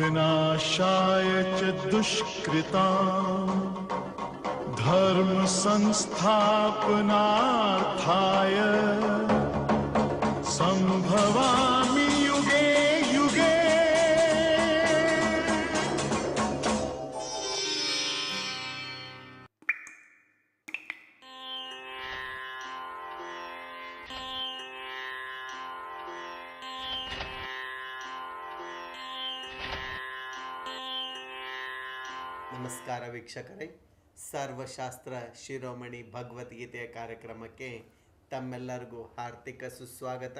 विनाशाय च दुष्कृता धर्म संस्थापनार्थाय ವೀಕ್ಷಕರೇ ಸರ್ವಶಾಸ್ತ್ರ ಶಿರೋಮಣಿ ಭಗವದ್ಗೀತೆಯ ಕಾರ್ಯಕ್ರಮಕ್ಕೆ ತಮ್ಮೆಲ್ಲರಿಗೂ ಹಾರ್ದಿಕ ಸುಸ್ವಾಗತ.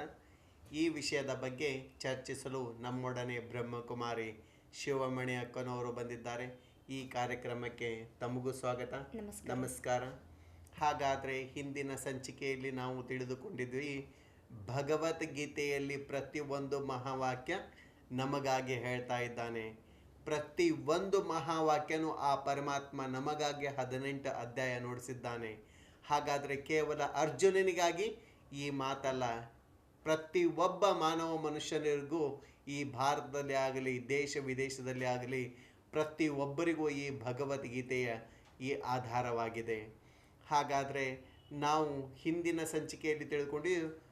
ಈ ವಿಷಯದ ಬಗ್ಗೆ ಚರ್ಚಿಸಲು ನಮ್ಮೊಡನೆ ಬ್ರಹ್ಮಕುಮಾರಿ ಶಿವಮಣಿ ಅಕ್ಕನವರು ಬಂದಿದ್ದಾರೆ. ಈ ಕಾರ್ಯಕ್ರಮಕ್ಕೆ ತಮಗೂ ಸ್ವಾಗತ. ನಮಸ್ಕಾರ. ನಮಸ್ಕಾರ. ಹಾಗಾದರೆ ಹಿಂದಿನ ಸಂಚಿಕೆಯಲ್ಲಿ ನಾವು ತಿಳಿದುಕೊಂಡಿದ್ವಿ ಭಗವದ್ಗೀತೆಯಲ್ಲಿ ಪ್ರತಿಯೊಂದು ಮಹಾವಾಕ್ಯ ನಮಗಾಗಿ ಹೇಳ್ತಾ ಇದ್ದಾನೆ. ಪ್ರತಿ ಒಂದು ಮಹಾವಾಕ್ಯನು ಆ ಪರಮಾತ್ಮ ನಮಗಾಗಿ ಹದಿನೆಂಟು ಅಧ್ಯಾಯ ನೋಡಿಸಿದ್ದಾನೆ. ಹಾಗಾದರೆ ಕೇವಲ ಅರ್ಜುನನಿಗಾಗಿ ಈ ಮಾತಲ್ಲ. ಪ್ರತಿ ಒಬ್ಬ ಮಾನವ ಮನುಷ್ಯನಿಗೂ ಈ ಭಾರತದಲ್ಲಿ ಆಗಲಿ, ದೇಶ ವಿದೇಶದಲ್ಲಿ ಆಗಲಿ, ಪ್ರತಿ ಒಬ್ಬರಿಗೂ ಈ ಭಗವದ್ಗೀತೆಯ ಈ ಆಧಾರವಾಗಿದೆ. ಹಾಗಾದರೆ ನಾವು ಹಿಂದಿನ ಸಂಚಿಕೆಯಲ್ಲಿ ತಿಳ್ಕೊಂಡು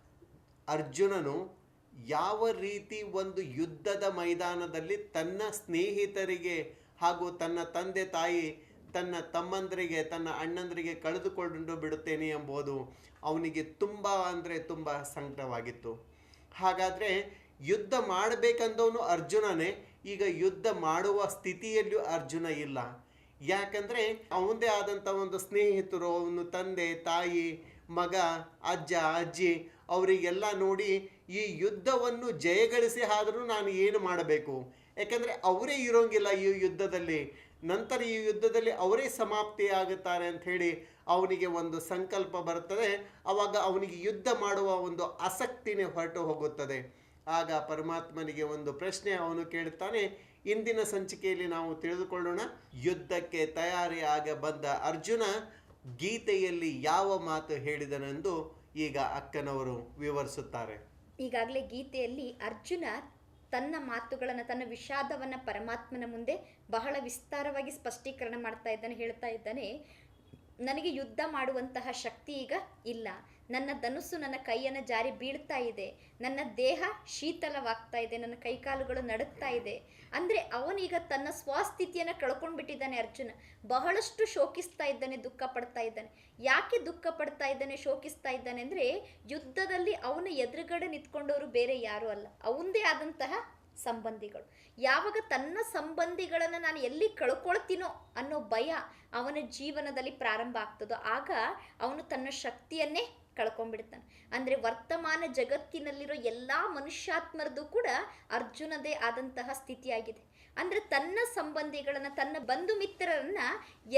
ಅರ್ಜುನನು ಯಾವ ರೀತಿ ಒಂದು ಯುದ್ಧದ ಮೈದಾನದಲ್ಲಿ ತನ್ನ ಸ್ನೇಹಿತರಿಗೆ ಹಾಗೂ ತನ್ನ ತಂದೆ ತಾಯಿ, ತನ್ನ ತಮ್ಮಂದರಿಗೆ, ತನ್ನ ಅಣ್ಣಂದರಿಗೆ ಕಳೆದುಕೊಂಡು ಬಿಡುತ್ತೇನೆ ಎಂಬುದು ಅವನಿಗೆ ತುಂಬ ಅಂದರೆ ತುಂಬ ಸಂಕಟವಾಗಿತ್ತು. ಹಾಗಾದರೆ ಯುದ್ಧ ಮಾಡಬೇಕಂದವನು ಅರ್ಜುನನೇ, ಈಗ ಯುದ್ಧ ಮಾಡುವ ಸ್ಥಿತಿಯಲ್ಲೂ ಅರ್ಜುನ ಇಲ್ಲ. ಯಾಕಂದರೆ ಅವನದೇ ಆದಂಥ ಒಂದು ಸ್ನೇಹಿತರು, ಅವನು ತಂದೆ, ತಾಯಿ, ಮಗ, ಅಜ್ಜ, ಅಜ್ಜಿ, ಅವರಿಗೆಲ್ಲ ನೋಡಿ ಈ ಯುದ್ಧವನ್ನು ಜಯಗಳಿಸಿ ಆದರೂ ನಾನು ಏನು ಮಾಡಬೇಕು? ಯಾಕಂದರೆ ಅವರೇ ಇರೋಂಗಿಲ್ಲ ಈ ಯುದ್ಧದಲ್ಲಿ. ನಂತರ ಈ ಯುದ್ಧದಲ್ಲಿ ಅವರೇ ಸಮಾಪ್ತಿ ಆಗುತ್ತಾರೆ ಅಂತ ಹೇಳಿ ಅವನಿಗೆ ಒಂದು ಸಂಕಲ್ಪ ಬರುತ್ತದೆ. ಆವಾಗ ಅವನಿಗೆ ಯುದ್ಧ ಮಾಡುವ ಒಂದು ಆಸಕ್ತಿನೇ ಹೊರಟು ಹೋಗುತ್ತದೆ. ಆಗ ಪರಮಾತ್ಮನಿಗೆ ಒಂದು ಪ್ರಶ್ನೆ ಅವನು ಕೇಳುತ್ತಾನೆ. ಇಂದಿನ ಸಂಚಿಕೆಯಲ್ಲಿ ನಾವು ತಿಳಿದುಕೊಳ್ಳೋಣ. ಯುದ್ಧಕ್ಕೆ ತಯಾರಿ ಆಗ ಬಂದ ಅರ್ಜುನ ಗೀತೆಯಲ್ಲಿ ಯಾವ ಮಾತು ಹೇಳಿದನೆಂದು ಈಗ ಅಕ್ಕನವರು ವಿವರಿಸುತ್ತಾರೆ. ಈಗಾಗಲೇ ಗೀತೆಯಲ್ಲಿ ಅರ್ಜುನ ತನ್ನ ಮಾತುಗಳನ್ನು, ತನ್ನ ವಿಷಾದವನ್ನು ಪರಮಾತ್ಮನ ಮುಂದೆ ಬಹಳ ವಿಸ್ತಾರವಾಗಿ ಸ್ಪಷ್ಟೀಕರಣ ಮಾಡ್ತಾ ಇದ್ದಾನೆ, ಹೇಳ್ತಾ ಇದ್ದಾನೆ. ನನಗೆ ಯುದ್ಧ ಮಾಡುವಂತಹ ಶಕ್ತಿ ಈಗ ಇಲ್ಲ. ನನ್ನ ಧನುಸ್ಸು ನನ್ನ ಕೈಯನ್ನು ಜಾರಿ ಬೀಳ್ತಾ ಇದೆ. ನನ್ನ ದೇಹ ಶೀತಲವಾಗ್ತಾ ಇದೆ. ನನ್ನ ಕೈಕಾಲುಗಳು ನಡುಗ್ತಾ ಇದೆ. ಅಂದರೆ ಅವನೀಗ ತನ್ನ ಸ್ವಸ್ಥಿತಿಯನ್ನು ಕಳ್ಕೊಂಡ್ಬಿಟ್ಟಿದ್ದಾನೆ ಅರ್ಜುನ. ಬಹಳಷ್ಟು ಶೋಕಿಸ್ತಾ ಇದ್ದಾನೆ ದುಃಖ ಪಡ್ತಾ ಇದ್ದಾನೆ. ಯಾಕೆ ದುಃಖ ಪಡ್ತಾ ಇದ್ದಾನೆ, ಶೋಕಿಸ್ತಾ ಇದ್ದಾನೆ ಅಂದರೆ ಯುದ್ಧದಲ್ಲಿ ಅವನ ಎದುರುಗಡೆ ನಿಂತ್ಕೊಂಡವರು ಬೇರೆ ಯಾರೂ ಅಲ್ಲ. ಅವಂದೇ ಆದಂತಹ ಸಂಬಂಧಿಗಳು. ಯಾವಾಗ ತನ್ನ ಸಂಬಂಧಿಗಳನ್ನು ನಾನು ಎಲ್ಲಿ ಕಳ್ಕೊಳ್ತೀನೋ ಅನ್ನೋ ಭಯ ಅವನ ಜೀವನದಲ್ಲಿ ಪ್ರಾರಂಭ ಆಗ್ತದೋ ಆಗ ಅವನು ತನ್ನ ಶಕ್ತಿಯನ್ನೇ ಕಳ್ಕೊಂಡ್ಬಿಡ್ತಾನೆ. ಅಂದರೆ ವರ್ತಮಾನ ಜಗತ್ತಿನಲ್ಲಿರೋ ಎಲ್ಲ ಮನುಷ್ಯಾತ್ಮರದು ಕೂಡ ಅರ್ಜುನದೇ ಆದಂತಹ ಸ್ಥಿತಿಯಾಗಿದೆ. ಅಂದರೆ ತನ್ನ ಸಂಬಂಧಿಗಳನ್ನು, ತನ್ನ ಬಂಧು ಮಿತ್ರರನ್ನ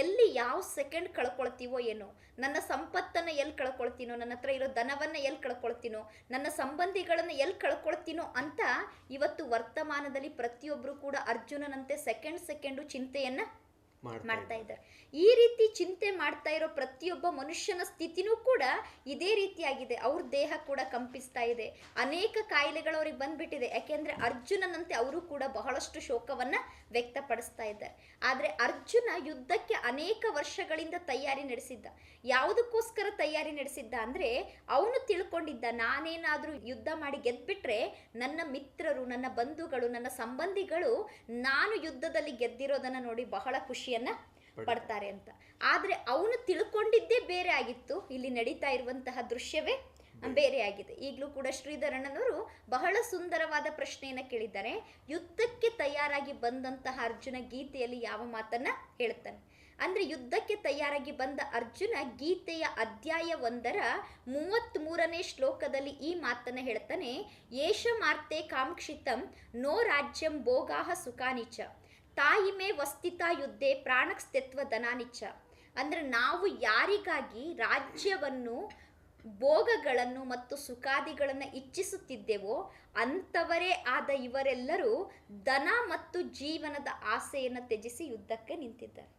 ಎಲ್ಲಿ ಯಾವ ಸೆಕೆಂಡ್ ಕಳ್ಕೊಳ್ತೀವೋ ಏನೋ, ನನ್ನ ಸಂಪತ್ತನ್ನು ಎಲ್ಲಿ ಕಳ್ಕೊಳ್ತೀನೋ, ನನ್ನ ಹತ್ರ ಇರೋ ಧನವನ್ನು ಎಲ್ಲಿ ಕಳ್ಕೊಳ್ತೀನೋ, ನನ್ನ ಸಂಬಂಧಿಗಳನ್ನು ಎಲ್ಲಿ ಕಳ್ಕೊಳ್ತೀನೋ ಅಂತ ಇವತ್ತು ವರ್ತಮಾನದಲ್ಲಿ ಪ್ರತಿಯೊಬ್ಬರು ಕೂಡ ಅರ್ಜುನನಂತೆ ಸೆಕೆಂಡ್ ಸೆಕೆಂಡು ಚಿಂತೆಯನ್ನು ಮಾಡ್ತಾ ಇದ್ದಾರೆ. ಈ ರೀತಿ ಚಿಂತೆ ಮಾಡ್ತಾ ಇರೋ ಪ್ರತಿಯೊಬ್ಬ ಮನುಷ್ಯನ ಸ್ಥಿತಿನೂ ಕೂಡ ಇದೇ ರೀತಿಯಾಗಿದೆ. ಅವ್ರ ದೇಹ ಕೂಡ ಕಂಪಿಸ್ತಾ ಇದೆ. ಅನೇಕ ಕಾಯಿಲೆಗಳು ಅವ್ರಿಗೆ ಬಂದ್ಬಿಟ್ಟಿದೆ. ಯಾಕೆಂದ್ರೆ ಅರ್ಜುನನಂತೆ ಅವರು ಕೂಡ ಬಹಳಷ್ಟು ಶೋಕವನ್ನ ವ್ಯಕ್ತಪಡಿಸ್ತಾ ಇದ್ದಾರೆ. ಆದರೆ ಅರ್ಜುನ ಯುದ್ಧಕ್ಕೆ ಅನೇಕ ವರ್ಷಗಳಿಂದ ತಯಾರಿ ನಡೆಸಿದ್ದ. ಯಾವುದಕ್ಕೋಸ್ಕರ ತಯಾರಿ ನಡೆಸಿದ್ದ ಅಂದ್ರೆ ಅವನು ತಿಳ್ಕೊಂಡಿದ್ದ ನಾನೇನಾದ್ರೂ ಯುದ್ಧ ಮಾಡಿ ಗೆದ್ಬಿಟ್ರೆ ನನ್ನ ಮಿತ್ರರು ನನ್ನ ಬಂಧುಗಳು ನನ್ನ ಸಂಬಂಧಿಗಳು ನಾನು ಯುದ್ಧದಲ್ಲಿ ಗೆದ್ದಿರೋದನ್ನ ನೋಡಿ ಬಹಳ ಖುಷಿಯನ್ನ ಪಡ್ತಾರೆ. ಅಂತ. ಆದ್ರೆ ಅವನು ತಿಳ್ಕೊಂಡಿದ್ದೇ ಬೇರೆ ಆಗಿತ್ತು. ಇಲ್ಲಿ ನಡೀತಾ ಇರುವಂತಹ ದೃಶ್ಯವೇ ಬೇರೆ. ಆಗಿದೆ. ಈಗಲೂ ಕೂಡ ಶ್ರೀಧರಣ್ಣನವರು ಬಹಳ ಸುಂದರವಾದ ಪ್ರಶ್ನೆಯನ್ನ ಕೇಳಿದ್ದಾರೆ. ಯುದ್ಧಕ್ಕೆ ತಯಾರಾಗಿ ಬಂದಂತಹ ಅರ್ಜುನ ಗೀತೆಯಲ್ಲಿ ಯಾವ ಮಾತನ್ನ ಹೇಳ್ತಾನೆ? ಅಂದ್ರೆ ಯುದ್ಧಕ್ಕೆ ತಯಾರಾಗಿ ಬಂದ ಅರ್ಜುನ ಗೀತೆಯ ಅಧ್ಯಾಯ ಒಂದರ ಮೂವತ್ತ್ ಮೂರನೇ ಶ್ಲೋಕದಲ್ಲಿ ಈ ಮಾತನ್ನ ಹೇಳ್ತಾನೆ ಏಷ ಮಾರ್ತೆ ಕಾಂಕ್ಷಿತಂ ನೋ ರಾಜ್ಯಂ ಭೋಗಾಹ ಸುಖಾನಿಚ. ತಾಯಿಮೆ ವಸ್ತಿತಾ ಯುದ್ಧೆ ಪ್ರಾಣಕ್ಸ್ತಿತ್ವ ದನಾನಿಚ್ಚ ಅಂದ್ರೆ ನಾವು ಯಾರಿಗಾಗಿ ರಾಜ್ಯವನ್ನು, ಭೋಗಗಳನ್ನು ಮತ್ತು ಸುಖಾದಿಗಳನ್ನು ಇಚ್ಛಿಸುತ್ತಿದ್ದೆವೋ ಅಂಥವರೇ ಆದ ಇವರೆಲ್ಲರೂ ದನ ಮತ್ತು ಜೀವನದ ಆಸೆಯನ್ನು ತ್ಯಜಿಸಿ ಯುದ್ಧಕ್ಕೆ ನಿಂತಿದ್ದಾರೆ.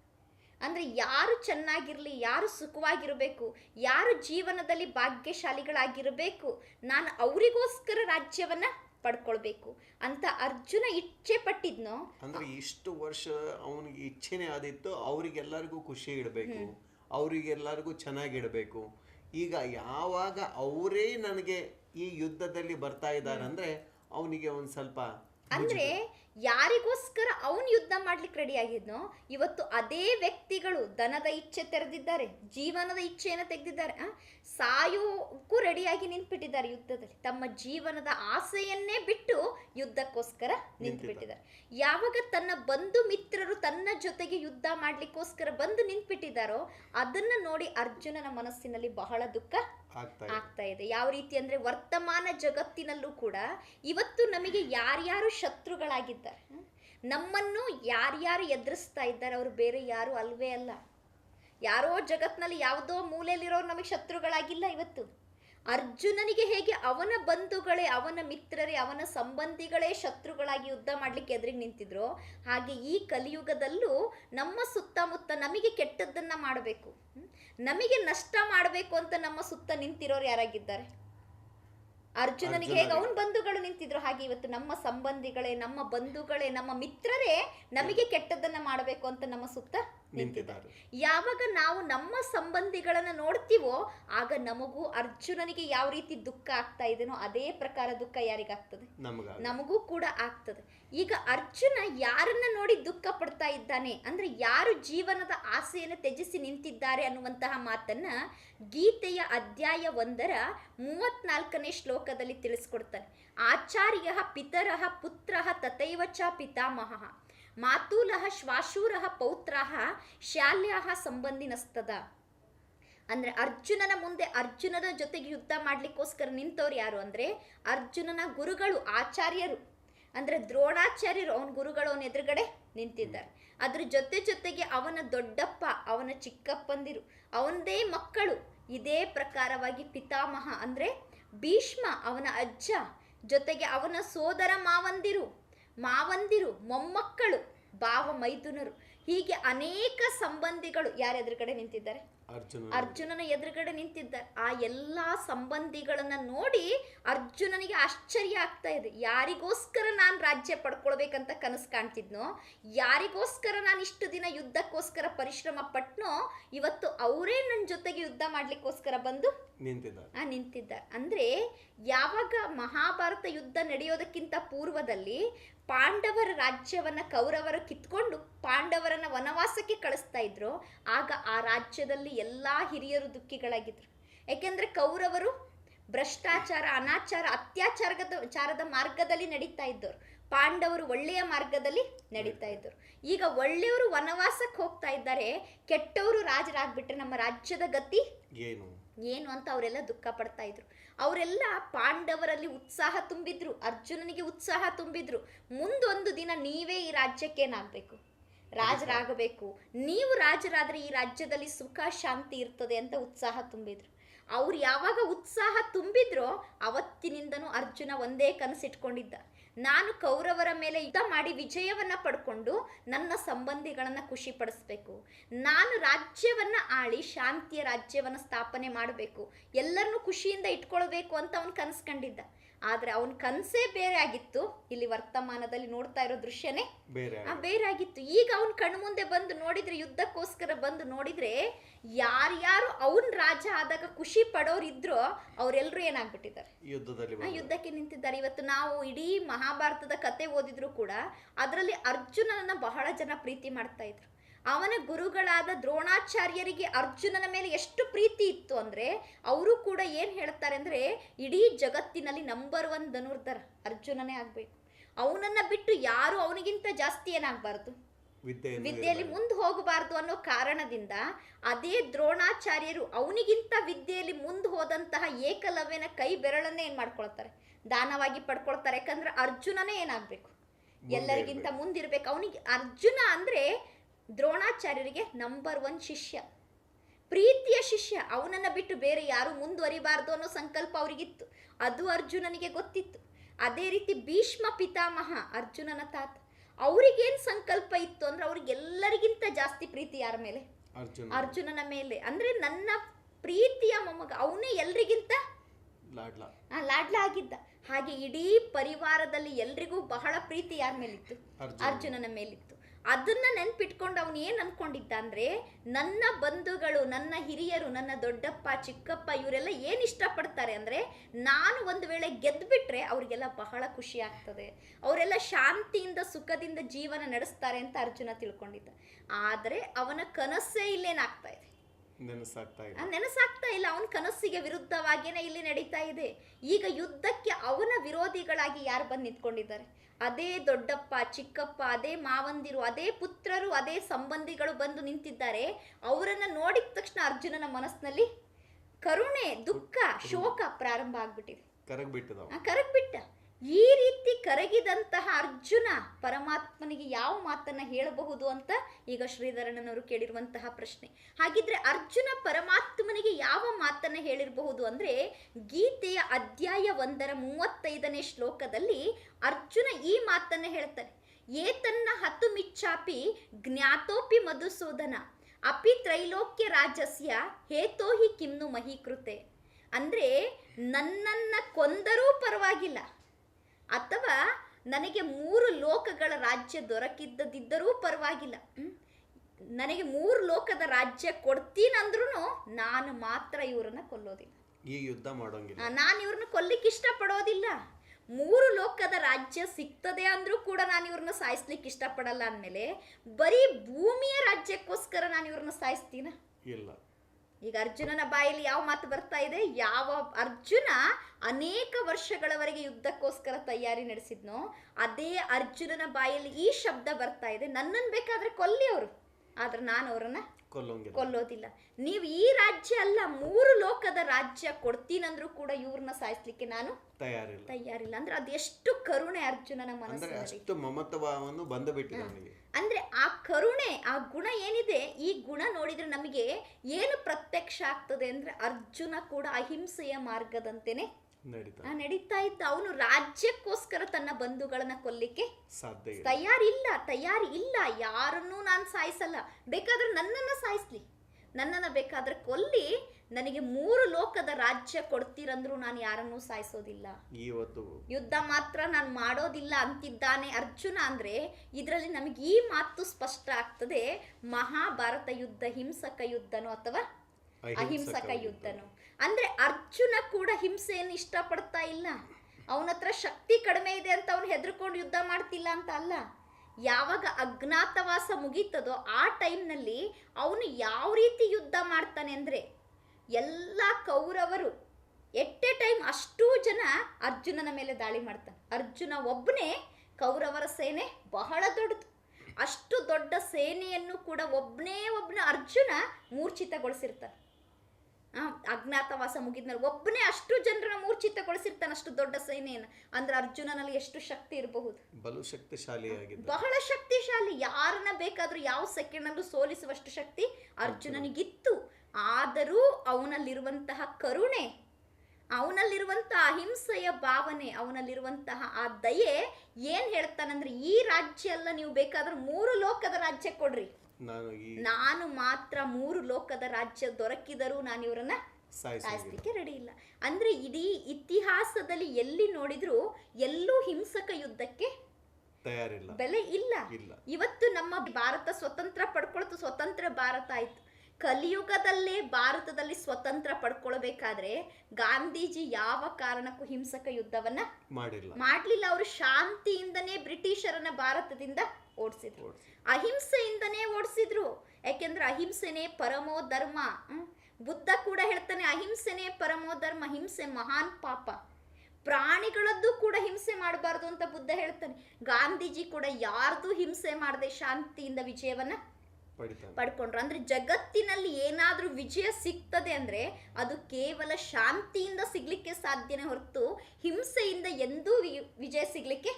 ಅಂದರೆ ಯಾರು ಚೆನ್ನಾಗಿರಲಿ, ಯಾರು ಸುಖವಾಗಿರಬೇಕು, ಯಾರು ಜೀವನದಲ್ಲಿ ಭಾಗ್ಯಶಾಲಿಗಳಾಗಿರಬೇಕು, ನಾನು ಅವರಿಗೋಸ್ಕರ ರಾಜ್ಯವನ್ನು ಪಡ್ಕೊಳ್ಬೇಕು ಅಂತ ಅರ್ಜುನ ಇಚ್ಛೆ ಪಟ್ಟಿದ್ನೋ? ಅಂದ್ರೆ ಇಷ್ಟು ವರ್ಷ ಅವನಿಗೆ ಇಚ್ಛೆನೇ ಆದಿತ್ತು ಅವರಿಗೆಲ್ಲರಿಗೂ ಖುಷಿ ಇಡಬೇಕು ಅವರಿಗೆಲ್ಲರಿಗೂ ಚೆನ್ನಾಗಿಡಬೇಕು ಈಗ ಯಾವಾಗ ಅವರೇ ನನಗೆ ಈ ಯುದ್ಧದಲ್ಲಿ ಬರ್ತಾ ಇದ್ದಾರೆ ಅಂದ್ರೆ ಅವನಿಗೆ ಒಂದು ಸ್ವಲ್ಪ ಅಂದ್ರೆ ಯಾರಿಗೋಸ್ಕರ ಅವನು ಯುದ್ಧ ಮಾಡ್ಲಿಕ್ಕೆ ರೆಡಿ ಆಗಿದ್ನೋ ಇವತ್ತು ಅದೇ ವ್ಯಕ್ತಿಗಳು ದನದ ಇಚ್ಛೆ ತೆರೆದಿದ್ದಾರೆ ಜೀವನದ ಇಚ್ಛೆಯನ್ನು ತೆಗೆದಿದ್ದಾರೆ? ಸಾಯೋಕ್ಕೂ ರೆಡಿಯಾಗಿ ನಿಂತ್ಬಿಟ್ಟಿದ್ದಾರೆ ಯುದ್ಧದಲ್ಲಿ. ತಮ್ಮ ಜೀವನದ ಆಸೆಯನ್ನೇ ಬಿಟ್ಟು ಯುದ್ಧಕ್ಕೋಸ್ಕರ ನಿಂತ್ಬಿಟ್ಟಿದ್ದಾರೆ. ಯಾವಾಗ ತನ್ನ ಬಂಧು ಮಿತ್ರರು ತನ್ನ ಜೊತೆಗೆ ಯುದ್ಧ ಮಾಡ್ಲಿಕ್ಕೋಸ್ಕರ ಬಂದು ನಿಂತ್ಬಿಟ್ಟಿದ್ದಾರೋ ಅದನ್ನ ನೋಡಿ ಅರ್ಜುನನ ಮನಸ್ಸಿನಲ್ಲಿ ಬಹಳ ದುಃಖ ಆಗ್ತಾ ಇದೆ. ಯಾವ ರೀತಿ ಅಂದ್ರೆ ವರ್ತಮಾನ ಜಗತ್ತಿನಲ್ಲೂ ಕೂಡ ಇವತ್ತು ನಮಗೆ ಯಾರ್ಯಾರು ಶತ್ರುಗಳಾಗಿದ್ದಾರೆ ನಮ್ಮನ್ನು ಯಾರ್ಯಾರು ಎದುರಿಸ್ತಾ ಇದ್ದಾರೆ ಅವರು ಬೇರೆ ಯಾರು ಅಲ್ವೇ ಅಲ್ಲ. ಯಾರೋ ಜಗತ್ನಲ್ಲಿ ಯಾವುದೋ ಮೂಲೆಯಲ್ಲಿರೋರು ನಮಗೆ ಶತ್ರುಗಳಾಗಿಲ್ಲ ಇವತ್ತು. ಅರ್ಜುನನಿಗೆ ಹೇಗೆ ಅವನ ಬಂಧುಗಳೇ, ಅವನ ಮಿತ್ರರೇ, ಅವನ ಸಂಬಂಧಿಗಳೇ ಶತ್ರುಗಳಾಗಿ ಯುದ್ಧ ಮಾಡ್ಲಿಕ್ಕೆ ಎದುರಿಗೆ ನಿಂತಿದ್ರು, ಹಾಗೆ ಈ ಕಲಿಯುಗದಲ್ಲೂ ನಮ್ಮ ಸುತ್ತಮುತ್ತ ನಮಗೆ ಕೆಟ್ಟದ್ದನ್ನ ಮಾಡಬೇಕು? ನಮಗೆ ನಷ್ಟ ಮಾಡಬೇಕು ಅಂತ ನಮ್ಮ ಸುತ್ತ ನಿಂತಿರೋರು ಯಾರಾಗಿದ್ದಾರೆ? ಅರ್ಜುನನಿಗೆ ಹೇಗೆ ಅವನ ಬಂಧುಗಳು ನಿಂತಿದ್ರು ಹಾಗೆ ಇವತ್ತು ನಮ್ಮ ಸಂಬಂಧಿಗಳೇ ನಮ್ಮ ಬಂಧುಗಳೇ ನಮ್ಮ ಮಿತ್ರರೇ ನಮಗೆ ಕೆಟ್ಟದ್ದನ್ನ ಮಾಡಬೇಕು ಅಂತ ನಮ್ಮ ಸುತ್ತ? ನಿಂತಿದ್ದಾರೆ. ಯಾವಾಗ ನಾವು ನಮ್ಮ ಸಂಬಂಧಿಗಳನ್ನ ನೋಡ್ತೀವೋ ಆಗ ನಮಗೂ ಅರ್ಜುನನಿಗೆ ಯಾವ ರೀತಿ ದುಃಖ ಆಗ್ತಾ ಇದೇನೋ ಅದೇ ಪ್ರಕಾರ ದುಃಖ ಯಾರಿಗಾಗ್ತದೆ ನಮಗ ಕೂಡ ಆಗ್ತದೆ. ಈಗ ಅರ್ಜುನ ಯಾರನ್ನ ನೋಡಿ ದುಃಖ ಪಡ್ತಾ ಇದ್ದಾನೆ ಅಂದ್ರೆ ಯಾರು ಜೀವನದ ಆಸೆಯನ್ನು ತ್ಯಜಿಸಿ ನಿಂತಿದ್ದಾರೆ ಅನ್ನುವಂತಹ ಮಾತನ್ನ ಗೀತೆಯ ಅಧ್ಯಾಯ ಒಂದರ ಮೂವತ್ನಾಲ್ಕನೇ ಶ್ಲೋಕದಲ್ಲಿ ತಿಳಿಸ್ಕೊಡ್ತಾನೆ. ಆಚಾರ್ಯ ಪಿತರಃ ಪುತ್ರ ತಥೈವ ಚ ಪಿತಾಮಹ. ಮಾತೂಲಃ ಶ್ವಾಶೂರಃ ಪೌತ್ರಃ ಶಾಲ್ಯಾಹ ಸಂಬಂಧಿನಸ್ತದ ಅಂದ್ರೆ ಅರ್ಜುನನ ಮುಂದೆ ಅರ್ಜುನನ ಜೊತೆಗೆ ಯುದ್ಧ ಮಾಡ್ಲಿಕ್ಕೋಸ್ಕರ ನಿಂತವ್ರು ಯಾರು ಅಂದ್ರೆ ಅರ್ಜುನನ ಗುರುಗಳು, ಆಚಾರ್ಯರು. ಅಂದ್ರೆ ದ್ರೋಣಾಚಾರ್ಯರು, ಅವನ ಗುರುಗಳು ಅವನ ಎದುರುಗಡೆ ನಿಂತಿದ್ದಾರೆ. ಅದ್ರ ಜೊತೆ ಜೊತೆಗೆ ಅವನ ದೊಡ್ಡಪ್ಪ, ಅವನ ಚಿಕ್ಕಪ್ಪಂದಿರು, ಅವನದೇ ಮಕ್ಕಳು. ಇದೇ ಪ್ರಕಾರವಾಗಿ ಪಿತಾಮಹ ಅಂದ್ರೆ ಭೀಷ್ಮ ಅವನ ಅಜ್ಜ ಜೊತೆಗೆ ಅವನ ಸೋದರ ಮಾವಂದಿರು. ಮಾವಂದಿರು ಮೊಮ್ಮಕ್ಕಳು ಭಾವ ಮೈದುನರು ಹೀಗೆ ಅನೇಕ ಸಂಬಂಧಿಗಳು ಯಾರ ಕಡೆ ನಿಂತಿದ್ದಾರೆ? ಅರ್ಜುನನ ಎದುರುಗಡೆ ನಿಂತಿದ್ದ ಆ ಎಲ್ಲ ಸಂಬಂಧಿಗಳನ್ನ ನೋಡಿ ಅರ್ಜುನನಿಗೆ ಆಶ್ಚರ್ಯ ಆಗ್ತಾ ಇದೆ. ಯಾರಿಗೋಸ್ಕರ ನಾನು ರಾಜ್ಯ ಪಡ್ಕೊಳ್ಬೇಕಂತ ಕನಸು ಕಾಣ್ತಿದ್ನೋ ಯಾರಿಗೋಸ್ಕರ ನಾನು ಇಷ್ಟು ದಿನ ಯುದ್ಧಕ್ಕೋಸ್ಕರ ಪರಿಶ್ರಮ ಪಟ್ನೋ ಇವತ್ತು ಅವರೇ ನನ್ನ ಜೊತೆಗೆ ಯುದ್ಧ ಮಾಡ್ಲಿಕ್ಕೋಸ್ಕರ ಬಂದು ನಿಂತಿದ್ದ ಆ ನಿಂತಿದ್ದ ಅಂದ್ರೆ ಯಾವಾಗ ಮಹಾಭಾರತ ಯುದ್ಧ ನಡೆಯೋದಕ್ಕಿಂತ ಪೂರ್ವದಲ್ಲಿ ಪಾಂಡವರ ರಾಜ್ಯವನ್ನ ಕೌರವರು ಕಿತ್ಕೊಂಡು ಪಾಂಡವರನ್ನ ವನವಾಸಕ್ಕೆ ಕಳಿಸ್ತಾ ಇದ್ರು ಆಗ ಆ ರಾಜ್ಯದಲ್ಲಿ ಎಲ್ಲಾ ಹಿರಿಯರು ದುಃಖಿಗಳಾಗಿದ್ರು. ಯಾಕೆಂದ್ರೆ ಕೌರವರು ಭ್ರಷ್ಟಾಚಾರ ಅನಾಚಾರ ಅತ್ಯಾಚಾರದ ಚಾರದ ಮಾರ್ಗದಲ್ಲಿ ನಡೀತಾ ಇದ್ದವರು. ಪಾಂಡವರು ಒಳ್ಳೆಯ ಮಾರ್ಗದಲ್ಲಿ ನಡೀತಾ ಇದ್ದರು ಈಗ ಒಳ್ಳೆಯವರು ವನವಾಸಕ್ಕೆ ಹೋಗ್ತಾ ಇದ್ದಾರೆ ಕೆಟ್ಟವರು ರಾಜರಾಗ್ಬಿಟ್ರೆ ನಮ್ಮ ರಾಜ್ಯದ ಗತಿ ಏನು? ಏನು ಅಂತ ಅವರೆಲ್ಲ ದುಃಖ ಪಡ್ತಾ ಇದ್ರು. ಅವರೆಲ್ಲ ಪಾಂಡವರಲ್ಲಿ ಉತ್ಸಾಹ ತುಂಬಿದ್ರು ಅರ್ಜುನನಿಗೆ ಉತ್ಸಾಹ ತುಂಬಿದ್ರು. ಮುಂದೊಂದು ದಿನ ನೀವೇ ಈ ರಾಜ್ಯಕ್ಕೇನಾಗಬೇಕು ರಾಜರಾಗಬೇಕು. ನೀವು ರಾಜರಾದ್ರೆ ಈ ರಾಜ್ಯದಲ್ಲಿ ಸುಖ, ಶಾಂತಿ ಇರ್ತದೆ ಅಂತ ಉತ್ಸಾಹ ತುಂಬಿದ್ರು. ಅವ್ರು ಯಾವಾಗ ಉತ್ಸಾಹ ತುಂಬಿದ್ರೋ ಅವತ್ತಿನಿಂದನೂ ಅರ್ಜುನ ಒಂದೇ ಕನಸಿಟ್ಕೊಂಡಿದ್ದ ನಾನು ಕೌರವರ ಮೇಲೆ ಯುದ್ಧ ಮಾಡಿ ವಿಜಯವನ್ನ ಪಡ್ಕೊಂಡು ನನ್ನ ಸಂಬಂಧಿಗಳನ್ನ ಖುಷಿ ಪಡಿಸ್ಬೇಕು ನಾನು ರಾಜ್ಯವನ್ನ ಆಳಿ ಶಾಂತಿಯ ರಾಜ್ಯವನ್ನ ಸ್ಥಾಪನೆ ಮಾಡಬೇಕು. ಎಲ್ಲರನ್ನೂ ಖುಷಿಯಿಂದ ಇಟ್ಕೊಳ್ಬೇಕು ಅಂತ ಅವನು ಕನಸ್ಕೊಂಡಿದ್ದ ಆದ್ರೆ ಅವನ ಕನಸೇ ಬೇರೆ ಆಗಿತ್ತು. ಇಲ್ಲಿ ವರ್ತಮಾನದಲ್ಲಿ ನೋಡ್ತಾ ಇರೋ ದೃಶ್ಯನೇ ಬೇರೆ ಆಗಿತ್ತು. ಈಗ ಅವನ ಕಣ್ಮುಂದೆ ಬಂದು ನೋಡಿದ್ರೆ ಯುದ್ಧಕ್ಕೋಸ್ಕರ ಬಂದು ನೋಡಿದ್ರೆ ಯಾರ್ಯಾರು ಅವನ್ ರಾಜ ಆದಾಗ ಖುಷಿ ಪಡೋರಿದ್ರೋ ಅವರೆಲ್ಲರೂ ಏನಾಗ್ಬಿಟ್ಟಿದ್ದಾರೆ. ಯುದ್ಧದಲ್ಲಿ ಆ ಯುದ್ಧಕ್ಕೆ ನಿಂತಿದ್ದಾರೆ. ಇವತ್ತು ನಾವು ಇಡೀ ಮಹಾಭಾರತದ ಕತೆ ಓದಿದ್ರು ಕೂಡ ಅದರಲ್ಲಿ ಅರ್ಜುನನನ್ನ ಬಹಳ ಜನ ಪ್ರೀತಿ ಮಾಡ್ತಾ ಇದ್ರು. ಅವನ ಗುರುಗಳಾದ ದ್ರೋಣಾಚಾರ್ಯರಿಗೆ ಅರ್ಜುನನ ಮೇಲೆ ಎಷ್ಟು ಪ್ರೀತಿ ಇತ್ತು ಅಂದ್ರೆ ಅವರು ಕೂಡ ಏನ್ ಹೇಳ್ತಾರೆ ಅಂದ್ರೆ ಇಡೀ ಜಗತ್ತಿನಲ್ಲಿ ನಂಬರ್ ಒನ್ ಧನುರ್ಧರ ಅರ್ಜುನನೇ ಆಗ್ಬೇಕು. ಅವನನ್ನ ಬಿಟ್ಟು ಯಾರು ಅವನಿಗಿಂತ ಜಾಸ್ತಿ ಏನಾಗಬಾರ್ದು? ವಿದ್ಯೆಯಲ್ಲಿ. ಮುಂದೆ ಹೋಗಬಾರ್ದು ಅನ್ನೋ ಕಾರಣದಿಂದ ಅದೇ ದ್ರೋಣಾಚಾರ್ಯರು ಅವನಿಗಿಂತ ವಿದ್ಯೆಯಲ್ಲಿ ಮುಂದೆ ಹೋದಂತಹ ಏಕಲವ್ಯನ ಕೈ ಬೆರಳನ್ನೇ ಏನ್ ಮಾಡ್ಕೊಳ್ತಾರೆ? ದಾನವಾಗಿ ಪಡ್ಕೊಳ್ತಾರೆ. ಯಾಕಂದ್ರೆ ಅರ್ಜುನನೇ ಏನಾಗ್ಬೇಕು? ಎಲ್ಲರಿಗಿಂತ ಮುಂದಿರ್ಬೇಕು. ಅವನಿಗೆ ಅರ್ಜುನ ಅಂದ್ರೆ ದ್ರೋಣಾಚಾರ್ಯರಿಗೆ ನಂಬರ್ ಒನ್ ಶಿಷ್ಯ. ಪ್ರೀತಿಯ ಶಿಷ್ಯ ಅವನನ್ನು ಬಿಟ್ಟು ಬೇರೆ ಯಾರು ಮುಂದುವರಿಬಾರ್ದು ಅನ್ನೋ ಸಂಕಲ್ಪ ಅವರಿಗಿತ್ತು. ಅದು ಅರ್ಜುನನಿಗೆ ಗೊತ್ತಿತ್ತು. ಅದೇ ರೀತಿ ಭೀಷ್ಮ ಪಿತಾಮಹ ಅರ್ಜುನನ ತಾತ ಅವರಿಗೇನು ಸಂಕಲ್ಪ ಇತ್ತು ಅಂದ್ರೆ ಅವ್ರಿಗೆಲ್ಲರಿಗಿಂತ ಜಾಸ್ತಿ ಪ್ರೀತಿ ಯಾರ ಮೇಲೆ? ಅರ್ಜುನ. ಅರ್ಜುನನ ಮೇಲೆ. ಅಂದ್ರೆ ನನ್ನ ಪ್ರೀತಿಯ ಮೊಮ್ಮಗ ಅವನೇ ಎಲ್ರಿಗಿಂತ ಲಾಡ್ಲ ಆಗಿದ್ದ. ಹಾಗೆ ಇಡೀ ಪರಿವಾರದಲ್ಲಿ ಎಲ್ರಿಗೂ ಬಹಳ ಪ್ರೀತಿ ಯಾರ ಮೇಲಿತ್ತು? ಅರ್ಜುನ. ಅರ್ಜುನನ ಮೇಲಿತ್ತು. ಅದನ್ನ ನೆನ್ಪಿಟ್ಕೊಂಡು ಅವನು ಏನ್ ಅನ್ಕೊಂಡಿದ್ದ ಅಂದ್ರೆ ನನ್ನ ಬಂಧುಗಳು ನನ್ನ ಹಿರಿಯರು ನನ್ನ ದೊಡ್ಡಪ್ಪ ಚಿಕ್ಕಪ್ಪ ಇವರೆಲ್ಲ ಏನ್ ಇಷ್ಟಪಡ್ತಾರೆ ಅಂದ್ರೆ ನಾನು ಒಂದು ವೇಳೆ ಗೆದ್ಬಿಟ್ರೆ ಅವ್ರಿಗೆಲ್ಲ ಬಹಳ ಖುಷಿ ಆಗ್ತದೆ. ಅವರೆಲ್ಲ ಶಾಂತಿಯಿಂದ ಸುಖದಿಂದ ಜೀವನ ನಡೆಸ್ತಾರೆ ಅಂತ ಅರ್ಜುನ ತಿಳ್ಕೊಂಡಿದ್ದ. ಆದ್ರೆ ಅವನ ಕನಸೇ ಇಲ್ಲೇನಾಗ್ತಾ ಇದೆ. ನೆನಸಾಗ್ತಾ ಇದೆ ನೆನಸಾಗ್ತಾ ಇಲ್ಲ. ಅವನ ಕನಸಿಗೆ ವಿರುದ್ಧವಾಗಿನೇ ಇಲ್ಲಿ ನಡೀತಾ ಇದೆ. ಈಗ ಯುದ್ಧಕ್ಕೆ ಅವನ ವಿರೋಧಿಗಳಾಗಿ ಯಾರು ಬಂದು ನಿಂತ್ಕೊಂಡಿದ್ದಾರೆ? ಅದೇ ದೊಡ್ಡಪ್ಪ ಚಿಕ್ಕಪ್ಪ ಅದೇ ಮಾವಂದಿರು ಅದೇ ಪುತ್ರರು ಅದೇ ಸಂಬಂಧಿಗಳು ಬಂದು ನಿಂತಿದ್ದಾರೆ. ಅವರನ್ನ ನೋಡಿದ ತಕ್ಷಣ ಅರ್ಜುನನ ಮನಸ್ಸಿನಲ್ಲಿ ಕರುಣೆ ದುಃಖ ಶೋಕ ಪ್ರಾರಂಭ ಆಗ್ಬಿಟ್ಟಿದೆ. ಕರಗ್ಬಿಟ್ಟ. ಈ ರೀತಿ ಕರಗಿದಂತಹ ಅರ್ಜುನ ಪರಮಾತ್ಮನಿಗೆ ಯಾವ ಮಾತನ್ನ ಹೇಳಬಹುದು ಅಂತ ಈಗ ಶ್ರೀಧರಣ್ಣನವರು ಕೇಳಿರುವಂತಹ ಪ್ರಶ್ನೆ. ಹಾಗಿದ್ರೆ ಅರ್ಜುನ ಪರಮಾತ್ಮನಿಗೆ ಯಾವ ಮಾತನ್ನ ಹೇಳಿರಬಹುದು ಅಂದ್ರೆ ಗೀತೆಯ ಅಧ್ಯಾಯ ಒಂದರ ಮೂವತ್ತೈದನೇ ಶ್ಲೋಕದಲ್ಲಿ ಅರ್ಜುನ ಈ ಮಾತನ್ನ ಹೇಳ್ತಾರೆ ಏತನ್ನ ಹತ್ತು ಮಿಚ್ಚಾಪಿ ಜ್ಞಾತೋಪಿ ಮಧುಸೂದನ, ಅಪಿ ತ್ರೈಲೋಕ್ಯ ರಾಜಸ್ಯ ಹೇತೋಹಿ ಕಿಮ್ನು ಮಹೀಕೃತೆ. ಅಂದ್ರೆ ನನ್ನನ್ನ ಕೊಂದರೂ ಪರವಾಗಿಲ್ಲ. ಅಥವಾ ನನಗೆ ಮೂರು ಲೋಕಗಳ ರಾಜ್ಯ ದೊರಕಿದ್ದದಿದ್ದರೂ ಪರವಾಗಿಲ್ಲ. ನನಗೆ ಮೂರು ಲೋಕದ ರಾಜ್ಯ ಕೊಡ್ತೀನಂದ್ರೂ ನಾನು ಮಾತ್ರ ಇವರನ್ನ ಕೊಲ್ಲೋದಿಲ್ಲ. ಈ ಯುದ್ಧ ಮಾಡೋಂಗಿಲ್ಲ. ನಾನು ಇವ್ರನ್ನ ಕೊಲ್ಲಿಕ್ಕೆ ಇಷ್ಟಪಡೋದಿಲ್ಲ. ಮೂರು ಲೋಕದ ರಾಜ್ಯ ಸಿಗ್ತದೆ ಅಂದ್ರೂ ಕೂಡ ನಾನು ಇವ್ರನ್ನ ಸಾಯಿಸ್ಲಿಕ್ಕೆ ಇಷ್ಟಪಡಲ್ಲ ಅಂದಮೇಲೆ ಬರೀ ಭೂಮಿಯ ರಾಜ್ಯಕ್ಕೋಸ್ಕರ ನಾನು ಇವ್ರನ್ನ ಸಾಯಿಸ್ತೀನ? ಇಲ್ಲ. ಈಗ ಅರ್ಜುನನ ಬಾಯಲ್ಲಿ ಯಾವ ಮಾತು ಬರ್ತಾ ಇದೆ? ಯಾವ ಅರ್ಜುನ ಅನೇಕ ವರ್ಷಗಳವರೆಗೆ ಯುದ್ಧಕ್ಕೋಸ್ಕರ ತಯಾರಿ ನಡೆಸಿದ್ನೋ, ಅದೇ ಅರ್ಜುನನ ಬಾಯಲ್ಲಿ ಈ ಶಬ್ದ ಬರ್ತಾ ಇದೆ. ನನ್ನನ್ನು ಬೇಕಾದ್ರೆ ಕೊಲ್ಲಿ ಅವರು. ಆದ್ರೆ ನಾನು ಅವರನ್ನ ಕೊಲ್ಲೋದಿಲ್ಲ. ನೀವು ಈ ರಾಜ್ಯ ಅಲ್ಲ ಮೂರು ಲೋಕದ ರಾಜ್ಯ ಕೊಡ್ತೀನಂದ್ರೂ ಕೂಡ ಇವ್ರನ್ನ ಸಾಯಿಸ್ಲಿಕ್ಕೆ ನಾನು ತಯಾರಿಲ್ಲ. ತಯಾರಿಲ್ಲ. ಅಂದ್ರೆ ಅದೆಷ್ಟು ಕರುಣೆ ಅರ್ಜುನನ ಅಂದ್ರೆ ಮನಸ್ಸಿನಲ್ಲಿ ಅಷ್ಟು ಮಮತ್ವವನ್ನು ಬಂದು ಬಿಟ್ಟಿದೆ ಅಂದ್ರೆ ಆ ಕರುಣೆ ಆ ಗುಣ ಏನಿದೆ ಈ ಗುಣ ನೋಡಿದ್ರೆ ನಮಗೆ ಏನು ಪ್ರತ್ಯಕ್ಷ ಆಗ್ತದೆ ಅಂದ್ರೆ ಅರ್ಜುನ ಕೂಡ ಅಹಿಂಸೆಯ ಮಾರ್ಗದಂತೆನೆ ನಡೀತಾ ಇದ್ದ ಅವನು ರಾಜ್ಯಕ್ಕೋಸ್ಕರ ತನ್ನ ಬಂಧುಗಳನ್ನ ಕೊಲ್ಲಿಕ್ಕೆ ಸಾಧ್ಯ ತಯಾರಿಲ್ಲ ತಯಾರಿ ಇಲ್ಲ ಯಾರನ್ನೂ ನಾನು ಸಾಯಿಸಲ್ಲ. ಬೇಕಾದ್ರೆ ನನ್ನನ್ನ ಸಾಯಿಸ್ಲಿ. ನನ್ನನ್ನು ಬೇಕಾದ್ರೆ ಕೊಲ್ಲಿ. ನನಗೆ ಮೂರು ಲೋಕದ ರಾಜ್ಯ ಕೊಡ್ತೀರಂದ್ರೂ ನಾನು ಯಾರನ್ನೂ ಸಾಯಿಸೋದಿಲ್ಲ. ಇವತ್ತು ಯುದ್ಧ ಮಾತ್ರ ನಾನು ಮಾಡೋದಿಲ್ಲ ಅಂತಿದ್ದಾನೆ ಅರ್ಜುನ ಅಂದ್ರೆ ಇದರಲ್ಲಿ ನಮಗೆ ಈ ಮಾತು ಸ್ಪಷ್ಟ ಆಗ್ತದೆ. ಮಹಾಭಾರತ ಯುದ್ಧ ಹಿಂಸಕ ಯುದ್ಧನೋ ಅಥವಾ ಅಹಿಂಸಕ ಯುದ್ಧನು? ಅಂದ್ರೆ ಅರ್ಜುನ ಕೂಡ ಹಿಂಸೆಯನ್ನು ಇಷ್ಟಪಡ್ತಾ ಇಲ್ಲ. ಅವನ ಹತ್ರ ಶಕ್ತಿ ಕಡಿಮೆ ಇದೆ ಅಂತ ಅವನು ಹೆದರ್ಕೊಂಡು ಯುದ್ಧ ಮಾಡ್ತಿಲ್ಲ ಅಂತ ಅಲ್ಲ. ಯಾವಾಗ ಅಜ್ಞಾತವಾಸ ಮುಗೀತದೋ ಆ ಟೈಮ್ನಲ್ಲಿ ಅವನು ಯಾವ ರೀತಿ ಯುದ್ಧ ಮಾಡ್ತಾನೆ ಅಂದರೆ ಎಲ್ಲ ಕೌರವರು ಎಟ್ ಎ ಟೈಮ್ ಅಷ್ಟೂ ಜನ ಅರ್ಜುನನ ಮೇಲೆ ದಾಳಿ ಮಾಡ್ತಾನೆ. ಅರ್ಜುನ ಒಬ್ಬನೇ ಕೌರವರ ಸೇನೆ ಬಹಳ ದೊಡ್ಡದು. ಅಷ್ಟು ದೊಡ್ಡ ಸೇನೆಯನ್ನು ಕೂಡ ಒಬ್ಬನೇ ಒಬ್ಬನ ಅರ್ಜುನ ಮೂರ್ಛಿತಗೊಳಿಸಿರ್ತಾನೆ. ಅಜ್ಞಾತವಾಸ ಮುಗಿದ್ಮೇಲೆ ಒಬ್ಬನೇ ಅಷ್ಟು ಜನರನ್ನ ಮೂರ್ಛಿತಗೊಳಿಸಿರ್ತಾನೆ ಅಷ್ಟು ದೊಡ್ಡ ಸೈನ್ಯನ ಅಂದ್ರೆ ಅರ್ಜುನನಲ್ಲಿ ಎಷ್ಟು ಶಕ್ತಿ ಇರಬಹುದು? ಬಲು ಶಕ್ತಿಶಾಲಿಯಾಗಿದ್ದ. ಬಹಳ ಶಕ್ತಿಶಾಲಿ. ಯಾರನ್ನ ಬೇಕಾದ್ರೂ ಯಾವ ಸೆಕೆಂಡಲ್ಲೂ ಸೋಲಿಸುವಷ್ಟು ಶಕ್ತಿ ಅರ್ಜುನನಿಗಿತ್ತು. ಆದರೂ ಅವನಲ್ಲಿರುವಂತಹ ಕರುಣೆ ಅವನಲ್ಲಿರುವಂತಹ ಅಹಿಂಸೆಯ ಭಾವನೆ ಅವನಲ್ಲಿರುವಂತಹ ಆ ದಯೆ ಏನ್ ಹೇಳ್ತಾನಂದ್ರೆ ಈ ರಾಜ್ಯ ಎಲ್ಲ ನೀವು ಬೇಕಾದ್ರೆ ಮೂರು ಲೋಕದ ರಾಜ್ಯ ಕೊಡ್ರಿ. ನಾನು ಮಾತ್ರ ಮೂರು ಲೋಕದ ರಾಜ್ಯ ದೊರಕಿದರೂ ನಾನು ಇವರನ್ನ ಸಾಯಿಸ್ಲಿಕ್ಕೆ ರೆಡಿ ಇಲ್ಲ. ಅಂದ್ರೆ ಇಡೀ ಇತಿಹಾಸದಲ್ಲಿ ಎಲ್ಲಿ ನೋಡಿದ್ರು ಎಲ್ಲೂ ಹಿಂಸಕ ಯುದ್ಧಕ್ಕೆ ತಯಾರಿಲ್ಲ. ಬೆಲೆ ಇಲ್ಲ. ಇಲ್ಲ. ಇವತ್ತು ನಮ್ಮ ಭಾರತ ಸ್ವತಂತ್ರ ಪಡ್ಕೊಳ್ತು ಸ್ವತಂತ್ರ ಭಾರತ ಆಯ್ತು. ಕಲಿಯುಗದಲ್ಲೇ ಭಾರತದಲ್ಲಿ ಸ್ವತಂತ್ರ ಪಡ್ಕೊಳ್ಬೇಕಾದ್ರೆ ಗಾಂಧೀಜಿ ಯಾವ ಕಾರಣಕ್ಕೂ ಹಿಂಸಕ ಯುದ್ಧವನ್ನ ಮಾಡಿಲ್ಲ. ಮಾಡ್ಲಿಲ್ಲ. ಅವರು ಶಾಂತಿಯಿಂದನೇ ಬ್ರಿಟಿಷರನ್ನ ಭಾರತದಿಂದ ಓಡಿಸಿದ್ರು. ಓಡ್ಸಿ. ಅಹಿಂಸೆಯಿಂದನೇ ಓಡಿಸಿದ್ರು. ಯಾಕೆಂದ್ರೆ ಅಹಿಂಸೆನೇ ಪರಮೋ ಧರ್ಮ ಬುದ್ಧ ಕೂಡ ಹೇಳ್ತಾನೆ ಅಹಿಂಸೆನೇ ಪರಮೋ ಧರ್ಮ ಹಿಂಸೆ ಮಹಾನ್ ಪಾಪ. ಪ್ರಾಣಿಗಳದ್ದು ಕೂಡ ಹಿಂಸೆ ಮಾಡಬಾರ್ದು ಅಂತ ಬುದ್ಧ ಹೇಳ್ತಾನೆ. ಗಾಂಧೀಜಿ ಕೂಡ ಯಾರ್ದು ಹಿಂಸೆ ಮಾಡದೆ ಶಾಂತಿಯಿಂದ ವಿಜಯವನ್ನ ಪಡ್ಕೊಂಡ್ರು. ಅಂದ್ರೆ ಜಗತ್ತಿನಲ್ಲಿ ಏನಾದ್ರೂ ವಿಜಯ ಸಿಗ್ತದೆ ಅಂದ್ರೆ ಅದು ಕೇವಲ ಶಾಂತಿಯಿಂದ ಸಿಗ್ಲಿಕ್ಕೆ ಸಾಧ್ಯನೇ ಹೊರತು ಹಿಂಸೆಯಿಂದ ಎಂದೂ ವಿಜಯ ಸಿಗ್ಲಿಕ್ಕೆ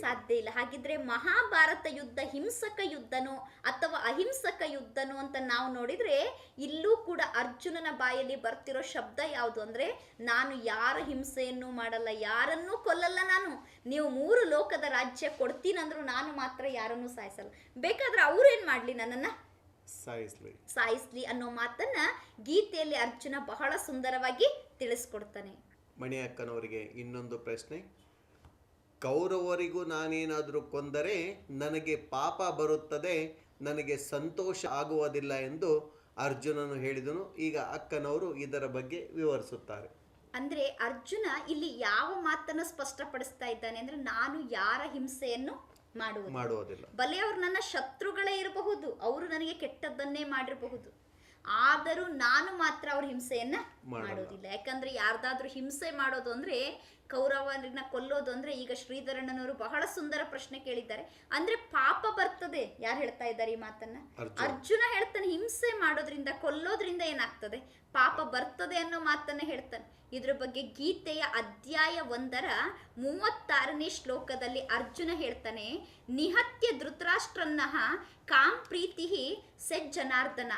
ಸಾಧ್ಯ ಇಲ್ಲ. ಹಾಗಿದ್ರೆ ಮಹಾಭಾರತ ಯುದ್ಧ ಹಿಂಸಕ ಯುದ್ಧನೋ ಅಥವಾ ಅಹಿಂಸಕ ಯುದ್ಧನೋ ಅಂತ ನಾವು ನೋಡಿದ್ರೆ ಇಲ್ಲೂ ಕೂಡ ಅರ್ಜುನನ ಬಾಯಲ್ಲಿ ಬರ್ತಿರೋ ಶಬ್ದ ಯಾವುದು ಅಂದ್ರೆ ನಾನು ಯಾರ ಹಿಂಸೆಯನ್ನು ಮಾಡಲ್ಲ ಯಾರನ್ನೂ ಕೊಲ್ಲಲ್ಲ ನಾನು. ನೀವು ಮೂರು ಲೋಕದ ರಾಜ್ಯ ಕೊಡ್ತೀನಂದ್ರು ನಾನು ಮಾತ್ರ ಯಾರನ್ನೂ ಸಾಯಿಸಲ್ಲ. ಬೇಕಾದ್ರೆ ಅವ್ರು ಏನ್ ಮಾಡ್ಲಿ ನನ್ನನ್ನ? ಸಾಯಿಸ್ಲಿ. ಸಾಯಿಸ್ಲಿ ಅನ್ನೋ ಮಾತನ್ನ ಗೀತೆಯಲ್ಲಿ ಅರ್ಜುನ ಬಹಳ ಸುಂದರವಾಗಿ ತಿಳಿಸ್ಕೊಡ್ತಾನೆ. ಮಣಿ ಅಕ್ಕನವರಿಗೆ ಇನ್ನೊಂದು ಪ್ರಶ್ನೆ. ಕೌರವರಿಗೂ ನಾನೇನಾದರೂ ಕೊಂದರೆ ನನಗೆ ಪಾಪ ಬರುತ್ತದೆ ನನಗೆ ಸಂತೋಷ ಆಗುವುದಿಲ್ಲ ಎಂದು ಅರ್ಜುನನು ಹೇಳಿದನು. ಈಗ ಅಕ್ಕನವರು ಇದರ ಬಗ್ಗೆ ವಿವರಿಸುತ್ತಾರೆ. ಅಂದ್ರೆ ಅರ್ಜುನ ಇಲ್ಲಿ ಯಾವ ಮಾತನ್ನು ಸ್ಪಷ್ಟಪಡಿಸ್ತಾ ಇದ್ದಾನೆ ಅಂದ್ರೆ ನಾನು ಯಾರ ಹಿಂಸೆಯನ್ನು ಮಾಡುವುದು ಮಾಡುವುದಿಲ್ಲ. ಬಲೆ ಅವ್ರು ನನ್ನ ಶತ್ರುಗಳೇ ಇರಬಹುದು ಅವರು ನನಗೆ ಕೆಟ್ಟದ್ದನ್ನೇ ಮಾಡಿರಬಹುದು. ಆದರೂ ನಾನು ಮಾತ್ರ ಅವ್ರ ಹಿಂಸೆಯನ್ನ ಮಾಡೋದಿಲ್ಲ. ಯಾಕಂದ್ರೆ ಯಾರ್ದಾದ್ರೂ ಹಿಂಸೆ ಮಾಡೋದು ಅಂದ್ರೆ ಕೌರವರನ್ನ ಕೊಲ್ಲೋದು ಅಂದ್ರೆ ಈಗ ಶ್ರೀಧರಣ್ಣನವರು ಬಹಳ ಸುಂದರ ಪ್ರಶ್ನೆ ಕೇಳಿದ್ದಾರೆ. ಅಂದ್ರೆ ಪಾಪ ಬರ್ತದೆ ಯಾರು ಹೇಳ್ತಾ ಇದ್ದಾರೆ ಈ ಮಾತನ್ನ? ಅರ್ಜುನ. ಅರ್ಜುನ ಹೇಳ್ತಾನೆ ಹಿಂಸೆ ಮಾಡೋದ್ರಿಂದ ಕೊಲ್ಲೋದ್ರಿಂದ ಏನಾಗ್ತದೆ? ಪಾಪ ಬರ್ತದೆ ಅನ್ನೋ ಮಾತನ್ನ ಹೇಳ್ತಾನೆ. ಇದ್ರ ಬಗ್ಗೆ ಗೀತೆಯ ಅಧ್ಯಾಯ ಒಂದರ ಮೂವತ್ತಾರನೇ ಶ್ಲೋಕದಲ್ಲಿ ಅರ್ಜುನ ಹೇಳ್ತಾನೆ ನಿಹತ್ಯ ಧೃತರಾಷ್ಟ್ರನ್ನಹ ಕಾಂ ಪ್ರೀತಿ ಸಜ್ಜನಾರ್ದನ.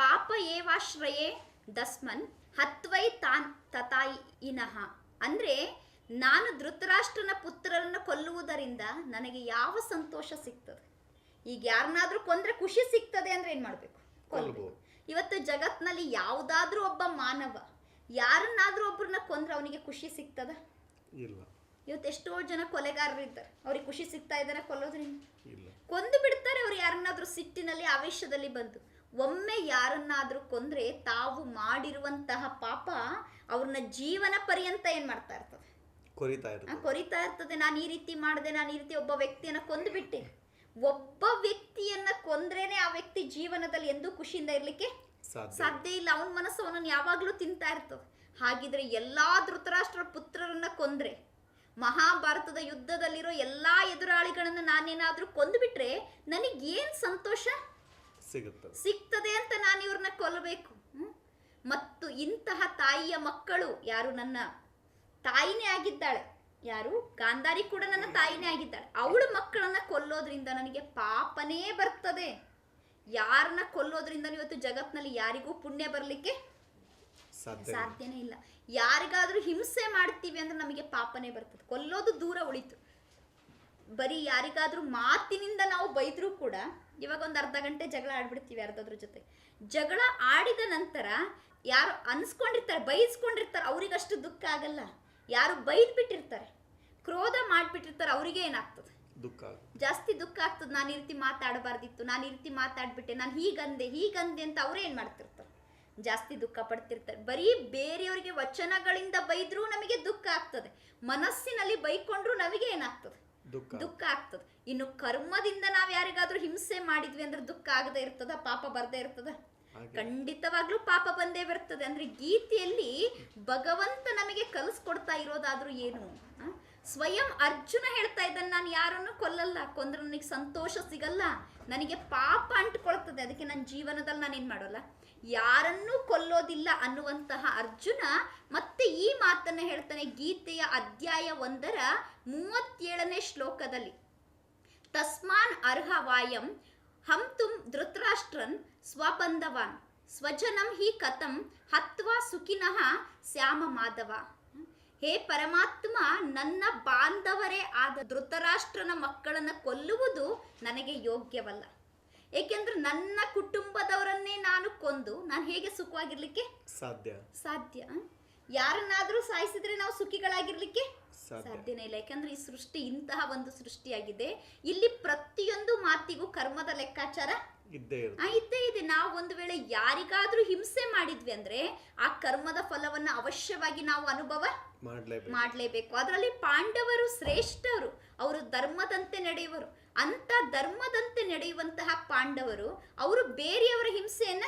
ಪಾಪ ಏವಾಶ್ರಯೇ ದಸ್ಮನ್ ಹತ್ವೈ ತಾನ್ ತತಾಯಿನಃ ಅಂದ್ರೆ ನಾನು ಧೃತರಾಷ್ಟ್ರನ ಪುತ್ರರನ್ನು ಕೊಲ್ಲುವುದರಿಂದ ನನಗೆ ಯಾವ ಸಂತೋಷ ಸಿಗ್ತದೆ? ಈಗ ಯಾರನ್ನಾದ್ರೂ ಕೊಂದ್ರೆ ಖುಷಿ ಸಿಗ್ತದೆ ಅಂದ್ರೆ ಏನ್ ಮಾಡ್ಬೇಕು? ಇವತ್ತು ಜಗತ್ನಲ್ಲಿ ಯಾವುದಾದ್ರೂ ಒಬ್ಬ ಮಾನವ ಯಾರನ್ನಾದ್ರೂ ಒಬ್ಬರನ್ನ ಕೊಂದ್ರೆ ಅವನಿಗೆ ಖುಷಿ ಸಿಗ್ತದ? ಇಲ್ಲ. ಇವತ್ತು ಎಷ್ಟೋ ಜನ ಕೊಲೆಗಾರರು ಇದ್ದಾರೆ. ಅವ್ರಿಗೆ ಖುಷಿ ಸಿಗ್ತಾ ಇದ್ದಾರೆ ಕೊಲ್ಲೋದ್ರಿಂದ? ಕೊಂದು ಬಿಡ್ತಾರೆ ಅವ್ರು ಯಾರನ್ನಾದ್ರೂ ಸಿಟ್ಟಿನಲ್ಲಿ ಆವೇಶದಲ್ಲಿ ಬಂದು. ಒಮ್ಮೆ ಯಾರನ್ನಾದ್ರೂ ಕೊಂದ್ರೆ ತಾವು ಮಾಡಿರುವಂತಹ ಪಾಪ ಅವ್ರನ್ನ ಜೀವನ ಪರ್ಯಂತ ಏನ್ ಮಾಡ್ತಾ ಇರ್ತದೆ? ಕೊರಿತಾ ಇರ್ತದೆ. ಕೊರಿತಾ ಇರ್ತದೆ. ನಾನು ಈ ರೀತಿ ಮಾಡಿದೆ ನಾನು ಈ ರೀತಿ ಒಬ್ಬ ವ್ಯಕ್ತಿಯನ್ನ ಕೊಂದು ಬಿಟ್ಟೆ ಒಬ್ಬ ವ್ಯಕ್ತಿಯನ್ನ ಕೊಂದ್ರೇನೆ ಆ ವ್ಯಕ್ತಿ ಜೀವನದಲ್ಲಿ ಎಂದೂ ಖುಷಿಯಿಂದ ಇರ್ಲಿಕ್ಕೆ ಸಾಧ್ಯ ಸಾಧ್ಯ ಇಲ್ಲ. ಅವನ ಮನಸ್ಸು ಅವನನ್ನು ಯಾವಾಗಲೂ ತಿಂತಾ ಇರ್ತದೆ. ಹಾಗಿದ್ರೆ ಎಲ್ಲಾ ಧೃತರಾಷ್ಟ್ರ ಪುತ್ರರನ್ನ ಕೊಂದ್ರೆ ಮಹಾಭಾರತದ ಯುದ್ಧದಲ್ಲಿರೋ ಎಲ್ಲಾ ಎದುರಾಳಿಗಳನ್ನ ನಾನೇನಾದ್ರೂ ಕೊಂದುಬಿಟ್ರೆ ನನಗೇನ್ ಸಂತೋಷ? ಸಿಗುತ್ತದೆ ಸಿಗ್ತದೆ ಅಂತ ನಾನು ಇವ್ರನ್ನ ಕೊಲ್ಲಬೇಕು ಮತ್ತು ಇಂತಹ ತಾಯಿಯ ಮಕ್ಕಳು ಯಾರು ನನ್ನ ತಾಯಿನೇ ಆಗಿದ್ದಾಳೆ ಯಾರು? ಗಾಂಧಾರಿ ಕೂಡ ನನ್ನ ತಾಯಿನೇ ಆಗಿದ್ದಾಳೆ. ಅವಳ ಮಕ್ಕಳನ್ನ ಕೊಲ್ಲೋದ್ರಿಂದ ನನಗೆ ಪಾಪನೇ ಬರ್ತದೆ. ಯಾರನ್ನ ಕೊಲ್ಲೋದ್ರಿಂದ ಇವತ್ತು ಜಗತ್ನಲ್ಲಿ ಯಾರಿಗೂ ಪುಣ್ಯ ಬರಲಿಕ್ಕೆ ಸಾಧ್ಯನೇ ಇಲ್ಲ. ಯಾರಿಗಾದ್ರೂ ಹಿಂಸೆ ಮಾಡ್ತೀವಿ ಅಂದ್ರೆ ನಮಗೆ ಪಾಪನೇ ಬರ್ತದೆ. ಕೊಲ್ಲೋದು ದೂರ ಉಳಿತು. ಬರೀ ಯಾರಿಗಾದ್ರೂ ಮಾತಿನಿಂದ ನಾವು ಬೈದ್ರೂ ಕೂಡ ಇವಾಗ ಒಂದು ಅರ್ಧ ಗಂಟೆ ಜಗಳ ಆಡ್ಬಿಡ್ತೀವಿ ಯಾರ್ದಾದ್ರ ಜೊತೆ. ಜಗಳ ಆಡಿದ ನಂತರ ಯಾರು ಅನ್ಸ್ಕೊಂಡಿರ್ತಾರೆ ಬೈಸ್ಕೊಂಡಿರ್ತಾರೆ ಅವ್ರಿಗಷ್ಟು ದುಃಖ ಆಗಲ್ಲ. ಯಾರು ಬೈದ್ ಬಿಟ್ಟಿರ್ತಾರೆ ಕ್ರೋಧ ಮಾಡಿಬಿಟ್ಟಿರ್ತಾರೆ ಅವರಿಗೆ ಏನಾಗ್ತದೆ? ದುಃಖ. ಜಾಸ್ತಿ ದುಃಖ ಆಗ್ತದೆ ನಾನು ಈ ರೀತಿ ಮಾತಾಡಬಾರ್ದಿತ್ತು ನಾನು ಈ ರೀತಿ ಮಾತಾಡ್ಬಿಟ್ಟೆ ನಾನು ಹೀಗಂದೆ ಹೀಗಂದೆ ಅಂತ ಅವರೇ ಏನು ಮಾಡ್ತಿರ್ತಾರೆ? ಜಾಸ್ತಿ ದುಃಖ ಪಡ್ತಿರ್ತಾರೆ. ಬರೀ ಬೇರೆಯವರಿಗೆ ವಚನಗಳಿಂದ ಬೈದ್ರೂ ನಮಗೆ ದುಃಖ ಆಗ್ತದೆ. ಮನಸ್ಸಿನಲ್ಲಿ ಬೈಕೊಂಡ್ರೂ ನಮಗೆ ಏನಾಗ್ತದೆ? ದುಃಖ. ಆಗ್ತದೆ. ಇನ್ನು ಕರ್ಮದಿಂದ ನಾವ್ ಯಾರಿಗಾದ್ರೂ ಹಿಂಸೆ ಮಾಡಿದ್ವಿ ಅಂದ್ರೆ ದುಃಖ ಆಗದೆ ಇರ್ತದ ಪಾಪ ಬರ್ದೇ ಇರ್ತದ? ಖಂಡಿತವಾಗ್ಲೂ ಪಾಪ ಬಂದೇ ಬರ್ತದೆ. ಅಂದ್ರೆ ಗೀತೆಯಲ್ಲಿ ಭಗವಂತ ನಮಗೆ ಕಲಿಸ್ಕೊಡ್ತಾ ಇರೋದಾದ್ರೂ ಏನು? ಸ್ವಯಂ ಅರ್ಜುನ ಹೇಳ್ತಾ ಇದ್ದಾನೆ ನಾನು ಯಾರನ್ನು ಕೊಲ್ಲಲ್ಲ ಕೊಂದ್ರೆ ನನಗೆ ಸಂತೋಷ ಸಿಗಲ್ಲ ನನಗೆ ಪಾಪ ಅಂಟ್ಕೊಳ್ತದೆ ಅದಕ್ಕೆ ನನ್ನ ಜೀವನದಲ್ಲಿ ನಾನು ಏನ್ ಮಾಡೋಲ್ಲ? ಯಾರನ್ನೂ ಕೊಲ್ಲೋದಿಲ್ಲ ಅನ್ನುವಂತಹ ಅರ್ಜುನ ಮತ್ತೆ ಈ ಮಾತನ್ನ ಹೇಳ್ತಾನೆ ಗೀತೆಯ ಅಧ್ಯಾಯ ಒಂದರ ಮೂವತ್ತೇಳನೇ ಶ್ಲೋಕದಲ್ಲಿ. ತಸ್ಮಾನ್ ಅರ್ಹವಾಯಂ ಹಂತುಂ ಧೃತರಾಷ್ಟ್ರನ್ ಸ್ವಬಂಧವಾನ್ ಸ್ವಜನಂ ಹಿ ಕಥಂ ಹತ್ವಾ ಸುಖಿನಃ ಶ್ಯಾಮ ಮಾಧವ. ಹೇ ಪರಮಾತ್ಮ, ನನ್ನ ಬಾಂಧವರೇ ಆದ ಧೃತರಾಷ್ಟ್ರನ ಮಕ್ಕಳನ್ನ ಕೊಲ್ಲುವುದು ನನಗೆ ಯೋಗ್ಯವಲ್ಲ. ಏಕೆಂದ್ರೆ ನನ್ನ ಕುಟುಂಬದವರನ್ನೇ ನಾನು ಕೊಂದು ನಾನು ಹೇಗೆ ಸುಖವಾಗಿರ್ಲಿಕ್ಕೆ? ಸಾಧ್ಯ. ಸಾಧ್ಯ. ಯಾರನ್ನಾದ್ರೂ ಸಾಯಿಸಿದ್ರೆ ನಾವು ಸುಖಿಗಳಾಗಿರ್ಲಿಕ್ಕೆ? ಸಾಧ್ಯ. ಸಾಧ್ಯನೇ ಇಲ್ಲ. ಯಾಕಂದ್ರೆ ಈ ಸೃಷ್ಟಿ ಇಂತಹ ಒಂದು ಸೃಷ್ಟಿಯಾಗಿದೆ. ಇಲ್ಲಿ ಪ್ರತಿಯೊಂದು ಮಾತಿಗೂ ಕರ್ಮದ ಲೆಕ್ಕಾಚಾರ ಇದ್ದೇ ಇದೆ. ನಾವು ಒಂದು ವೇಳೆ ಯಾರಿಗಾದ್ರೂ ಹಿಂಸೆ ಮಾಡಿದ್ವಿ ಅಂದ್ರೆ ಆ ಕರ್ಮದ ಫಲವನ್ನ ಅವಶ್ಯವಾಗಿ ನಾವು ಅನುಭವ ಮಾಡಲೇಬೇಕು. ಅದರಲ್ಲಿ ಪಾಂಡವರು ಶ್ರೇಷ್ಠರು. ಅವರು ಧರ್ಮದಂತೆ ನಡೆಯುವರು. ಅಂತ ಧರ್ಮದಂತೆ ನಡೆಯುವಂತಹ ಪಾಂಡವರು ಅವರು ಬೇರೆಯವರ ಹಿಂಸೆಯನ್ನ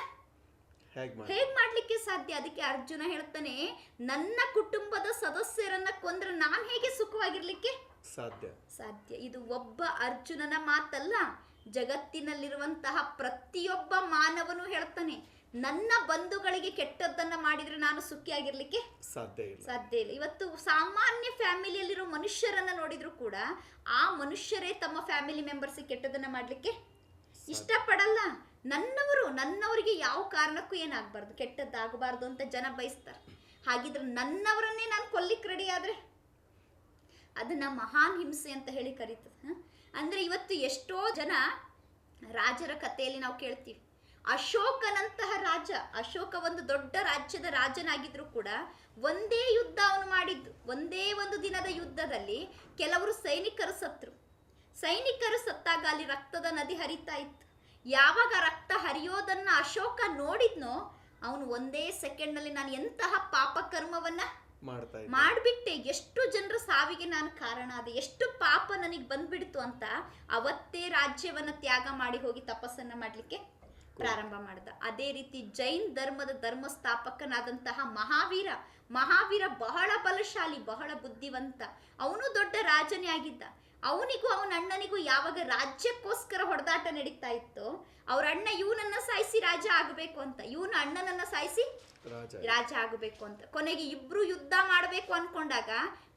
ಹೇಗ್ ಮಾಡಿ ಹೇಗ್ ಮಾಡ್ಲಿಕ್ಕೆ ಸಾಧ್ಯ? ಅದಕ್ಕೆ ಅರ್ಜುನ ಹೇಳ್ತಾನೆ ನನ್ನ ಕುಟುಂಬದ ಸದಸ್ಯರನ್ನ ಕೊಂದ್ರೆ ನಾನ್ ಹೇಗೆ ಸುಖವಾಗಿರ್ಲಿಕ್ಕೆ ಸಾಧ್ಯ. ಸಾಧ್ಯ? ಇದು ಒಬ್ಬ ಅರ್ಜುನನ ಮಾತಲ್ಲ ಜಗತ್ತಿನಲ್ಲಿರುವಂತಹ ಪ್ರತಿಯೊಬ್ಬ ಮಾನವನು ಹೇಳ್ತಾನೆ. ನನ್ನ ಬಂಧುಗಳಿಗೆ ಕೆಟ್ಟದ್ದನ್ನ ಮಾಡಿದ್ರೆ ನಾನು ಸುಖಿಯಾಗಿರ್ಲಿಕ್ಕೆ ಸಾಧ್ಯ ಇಲ್ಲ. ಸಾಧ್ಯ ಇಲ್ಲ. ಇವತ್ತು ಸಾಮಾನ್ಯ ಫ್ಯಾಮಿಲಿಯಲ್ಲಿರೋ ಮನುಷ್ಯರನ್ನ ನೋಡಿದ್ರು ಕೂಡ ಆ ಮನುಷ್ಯರೇ ತಮ್ಮ ಫ್ಯಾಮಿಲಿ ಮೆಂಬರ್ಸ್ ಕೆಟ್ಟದನ್ನ ಮಾಡ್ಲಿಕ್ಕೆ ಇಷ್ಟಪಡಲ್ಲ. ನನ್ನವರು ನನ್ನವರಿಗೆ ಯಾವ ಕಾರಣಕ್ಕೂ ಏನಾಗಬಾರ್ದು. ಕೆಟ್ಟದ್ದಾಗಬಾರ್ದು ಅಂತ ಜನ ಬಯಸ್ತಾರೆ. ಹಾಗಿದ್ರೆ ನನ್ನವರನ್ನೇ ನಾನು ಕೊಲ್ಲಿಕ್ ರೆಡಿ ಆದ್ರೆ ಅದನ್ನ ಮಹಾನ್ ಹಿಂಸೆ ಅಂತ ಹೇಳಿ ಕರೀತದೆ? ಅಂದ್ರೆ ಇವತ್ತು ಎಷ್ಟೋ ಜನ ರಾಜರ ಕಥೆಯಲ್ಲಿ ನಾವು ಕೇಳ್ತೀವಿ. ಅಶೋಕನಂತಹ ರಾಜ. ಅಶೋಕ ಒಂದು ದೊಡ್ಡ ರಾಜ್ಯದ ರಾಜನಾಗಿದ್ರು ಕೂಡ ಒಂದೇ ಯುದ್ಧ ಅವನು ಮಾಡಿದ್ದು. ಒಂದೇ ಒಂದು ದಿನದ ಯುದ್ಧದಲ್ಲಿ ಕೆಲವರು ಸೈನಿಕರು ಸತ್ರು ಸೈನಿಕರು ಸತ್ತಾಗ ಅಲ್ಲಿ ರಕ್ತದ ನದಿ ಹರಿತಾ ಇತ್ತು. ಯಾವಾಗ ರಕ್ತ ಹರಿಯೋದನ್ನ ಅಶೋಕ ನೋಡಿದ್ನೋ ಅವನು ಒಂದೇ ಸೆಕೆಂಡ್ನಲ್ಲಿ ನಾನು ಎಂತಹ ಪಾಪ ಕರ್ಮವನ್ನ ಮಾಡ್ಬಿಟ್ಟೆ ಎಷ್ಟು ಜನರ ಸಾವಿಗೆ ನಾನು ಕಾರಣ ಆದೆ ಎಷ್ಟು ಪಾಪ ನನಗೆ ಬಂದ್ಬಿಡ್ತು ಅಂತ ಅವತ್ತೇ ರಾಜ್ಯವನ್ನ ತ್ಯಾಗ ಮಾಡಿ ಹೋಗಿ ತಪಸ್ಸನ್ನ ಮಾಡ್ಲಿಕ್ಕೆ ಪ್ರಾರಂಭ ಮಾಡಿದ. ಅದೇ ರೀತಿ ಜೈನ್ ಧರ್ಮದ ಧರ್ಮ ಸ್ಥಾಪಕನಾದಂತಹ ಮಹಾವೀರ ಮಹಾವೀರ ಬಹಳ ಬಲಶಾಲಿ ಬಹಳ ಬುದ್ಧಿವಂತ. ಅವನು ದೊಡ್ಡ ರಾಜನೇ ಆಗಿದ್ದ. ಅವನಿಗೂ ಅವನ ಅಣ್ಣನಿಗೂ ಯಾವಾಗ ರಾಜ್ಯಕ್ಕೋಸ್ಕರ ಹೊಡೆದಾಟ ನಡೀತಾ ಇತ್ತು ಅವ್ರ ಅಣ್ಣ ಇವನನ್ನ ಸಾಯಿಸಿ ರಾಜ ಆಗಬೇಕು ಅಂತ. ಇವನ ಅಣ್ಣನನ್ನ ಸಾಯಿಸಿ ರಾಜ. ಆಗಬೇಕು ಅಂತ. ಕೊನೆಗೆ ಇಬ್ರು ಯುದ್ಧ ಮಾಡಬೇಕು ಅನ್ಕೊಂಡಾಗ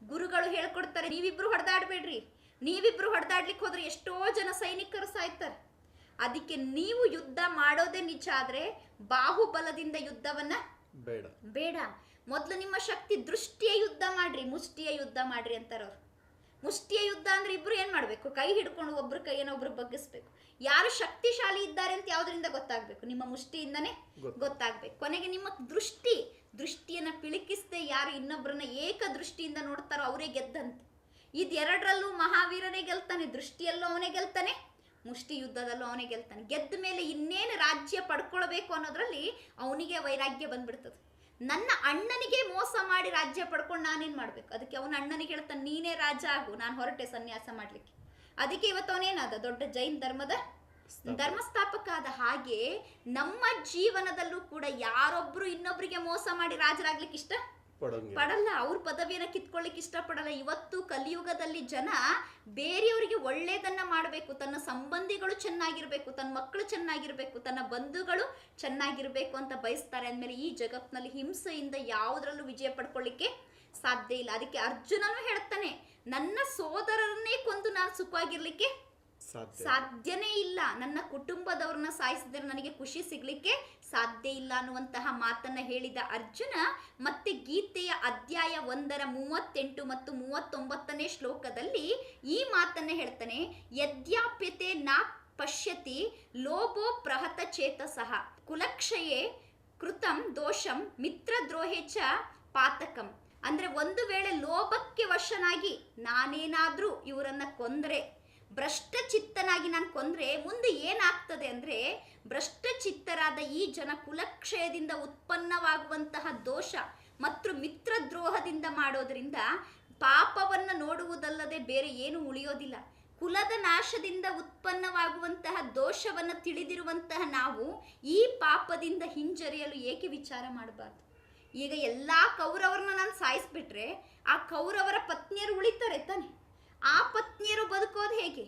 ಗುರುಗಳು ಹೇಳ್ಕೊಡ್ತಾರೆ ನೀವಿಬ್ರು ಹೊಡೆದಾಡ್ಬೇಡ್ರಿ. ನೀವಿಬ್ರು ಹೊಡೆದಾಡ್ಲಿಕ್ಕೆ ಹೋದ್ರೆ ಎಷ್ಟೋ ಜನ ಸೈನಿಕರು ಸಾಯ್ತಾರೆ. ಅದಕ್ಕೆ ನೀವು ಯುದ್ಧ ಮಾಡೋದೇ ನಿಜ ಆದ್ರೆ ಬಾಹುಬಲದಿಂದ ಯುದ್ಧವನ್ನ ಬೇಡ. ಬೇಡ. ಮೊದಲು ನಿಮ್ಮ ಶಕ್ತಿ ದೃಷ್ಟಿಯ ಯುದ್ಧ ಮಾಡ್ರಿ ಮುಷ್ಟಿಯ ಯುದ್ಧ ಮಾಡ್ರಿ ಅಂತಾರವ್ರು. ಮುಷ್ಟಿಯ ಯುದ್ಧ ಅಂದ್ರೆ ಇಬ್ರು ಏನ್ ಮಾಡ್ಬೇಕು? ಕೈ ಹಿಡ್ಕೊಂಡು ಒಬ್ರು ಕೈಯನ್ನ ಒಬ್ರು ಬಗ್ಗಿಸ್ಬೇಕು. ಯಾರು ಶಕ್ತಿಶಾಲಿ ಇದ್ದಾರೆ ಅಂತ ಯಾವ್ದ್ರಿಂದ ಗೊತ್ತಾಗ್ಬೇಕು? ನಿಮ್ಮ ಮುಷ್ಟಿಯಿಂದನೇ ಗೊತ್ತು. ಗೊತ್ತಾಗ್ಬೇಕು. ಕೊನೆಗೆ ನಿಮ್ಮ ದೃಷ್ಟಿ ದೃಷ್ಟಿಯನ್ನ ಪಿಳಿಕಿಸದೆ ಯಾರು ಇನ್ನೊಬ್ಬರನ್ನ ಏಕ ದೃಷ್ಟಿಯಿಂದ ನೋಡ್ತಾರೋ ಅವರೇ ಗೆದ್ದಂತೆ. ಇದೆರಡರಲ್ಲೂ ಮಹಾವೀರನೇ ಗೆಲ್ತಾನೆ ದೃಷ್ಟಿಯಲ್ಲೂ ಅವನೇ ಗೆಲ್ತಾನೆ. ಮುಷ್ಟಿ ಯುದ್ಧದಲ್ಲೂ ಅವನೇ ಗೆಲ್ತಾನೆ. ಗೆದ್ದ ಮೇಲೆ ಇನ್ನೇನು ರಾಜ್ಯ ಪಡ್ಕೊಳ್ಬೇಕು ಅನ್ನೋದ್ರಲ್ಲಿ ಅವನಿಗೆ ವೈರಾಗ್ಯ ಬಂದ್ಬಿಡ್ತದೆ. ನನ್ನ ಅಣ್ಣನಿಗೆ ಮೋಸ ಮಾಡಿ ರಾಜ್ಯ ಪಡ್ಕೊಂಡು ನಾನೇನು ಮಾಡ್ಬೇಕು? ಅದಕ್ಕೆ ಅವನ ಅಣ್ಣನಿಗೆ ಹೇಳ್ತಾನೆ ನೀನೇ ರಾಜ ಆಗು ನಾನು ಹೊರಟೆ ಸನ್ಯಾಸ ಮಾಡ್ಲಿಕ್ಕೆ. ಅದಕ್ಕೆ ಇವತ್ತು ಅವನೇನಾದ ದೊಡ್ಡ ಜೈನ್ ಧರ್ಮದ ಧರ್ಮಸ್ಥಾಪಕ ಆದ ಹಾಗೆ ನಮ್ಮ ಜೀವನದಲ್ಲೂ ಕೂಡ ಯಾರೊಬ್ರು ಇನ್ನೊಬ್ರಿಗೆ ಮೋಸ ಮಾಡಿ ರಾಜರಾಗ್ಲಿಕ್ಕೆ ಇಷ್ಟ? ಪಡಲ್ಲ ಅವ್ರ ಪದವಿಯನ್ನ ಕಿತ್ಕೊಳ್ಳಿಕ್ಕೆ ಇಷ್ಟಪಡಲ್ಲ. ಇವತ್ತು ಕಲಿಯುಗದಲ್ಲಿ ಜನ ಬೇರೆಯವರಿಗೆ ಒಳ್ಳೇದನ್ನ ಮಾಡಬೇಕು ತನ್ನ ಸಂಬಂಧಿಗಳು ಚೆನ್ನಾಗಿರ್ಬೇಕು ತನ್ನ ಮಕ್ಕಳು ಚೆನ್ನಾಗಿರ್ಬೇಕು ತನ್ನ ಬಂಧುಗಳು ಚೆನ್ನಾಗಿರ್ಬೇಕು ಅಂತ ಬಯಸ್ತಾರೆ. ಅಂದ್ಮೇಲೆ ಈ ಜಗತ್ನಲ್ಲಿ ಹಿಂಸೆಯಿಂದ ಯಾವುದರಲ್ಲೂ ವಿಜಯ ಪಡ್ಕೊಳ್ಳಿಕ್ಕೆ ಸಾಧ್ಯ ಇಲ್ಲ. ಅದಕ್ಕೆ ಅರ್ಜುನನು ಹೇಳ್ತಾನೆ ನನ್ನ ಸೋದರರನ್ನೇ ಕೊಂದು ನಾನು ಸುಖವಾಗಿರ್ಲಿಕ್ಕೆ ಸಾಧ್ಯ ಸಾಧ್ಯನೇ ಇಲ್ಲ. ನನ್ನ ಕುಟುಂಬದವ್ರನ್ನ ಸಾಯಿಸಿದ್ರೆ ನನಗೆ ಖುಷಿ ಸಿಗ್ಲಿಕ್ಕೆ ಸಾಧ್ಯ ಇಲ್ಲ ಅನ್ನುವಂತಹ ಮಾತನ್ನ ಹೇಳಿದ ಅರ್ಜುನ ಮತ್ತೆ ಗೀತೆಯ ಅಧ್ಯಾಯ ಒಂದರ ಮೂವತ್ತೆಂಟು ಮತ್ತು ಮೂವತ್ತೊಂಬತ್ತನೇ ಶ್ಲೋಕದಲ್ಲಿ ಈ ಮಾತನ್ನ ಹೇಳ್ತಾನೆ, ಯದ್ಯಾಪ್ಯತೆ ನಾ ಪಶ್ಯತಿ ಲೋಭೋ ಪ್ರಹತ ಚೇತಸಃ, ಕುಲಕ್ಷಯೇ ಕೃತಂ ದೋಷಂ ಮಿತ್ರದ್ರೋಹೆ ಚ ಪಾತಕಂ. ಅಂದ್ರೆ ಒಂದು ವೇಳೆ ಲೋಭಕ್ಕೆ ವಶನಾಗಿ ನಾನೇನಾದ್ರೂ ಇವರನ್ನ ಕೊಂದ್ರೆ ಭ್ರಷ್ಟ ಚಿತ್ತನಾಗಿ ನಾನು ಕೊಂದ್ರೆ ಮುಂದೆ ಏನಾಗ್ತದೆ ಅಂದರೆ ಭ್ರಷ್ಟಚಿತ್ತರಾದ ಈ ಜನ ಕುಲಕ್ಷಯದಿಂದ ಉತ್ಪನ್ನವಾಗುವಂತಹ ದೋಷ ಮತ್ತು ಮಿತ್ರದ್ರೋಹದಿಂದ ಮಾಡೋದ್ರಿಂದ ಪಾಪವನ್ನ ನೋಡುವುದಲ್ಲದೆ ಬೇರೆ ಏನು ಉಳಿಯೋದಿಲ್ಲ. ಕುಲದ ನಾಶದಿಂದ ಉತ್ಪನ್ನವಾಗುವಂತಹ ದೋಷವನ್ನ ತಿಳಿದಿರುವಂತಹ ನಾವು ಈ ಪಾಪದಿಂದ ಹಿಂಜರಿಯಲು ಏಕೆ ವಿಚಾರ ಮಾಡಬಾರ್ದು? ಈಗ ಎಲ್ಲಾ ಕೌರವರನ್ನ ನಾನು ಸಾಯಿಸ್ಬಿಟ್ರೆ ಆ ಕೌರವರ ಪತ್ನಿಯರು ಉಳಿತಾರೆ ತಾನೆ. ಆ ಪತ್ನಿಯರು ಬದುಕೋದು ಹೇಗೆ?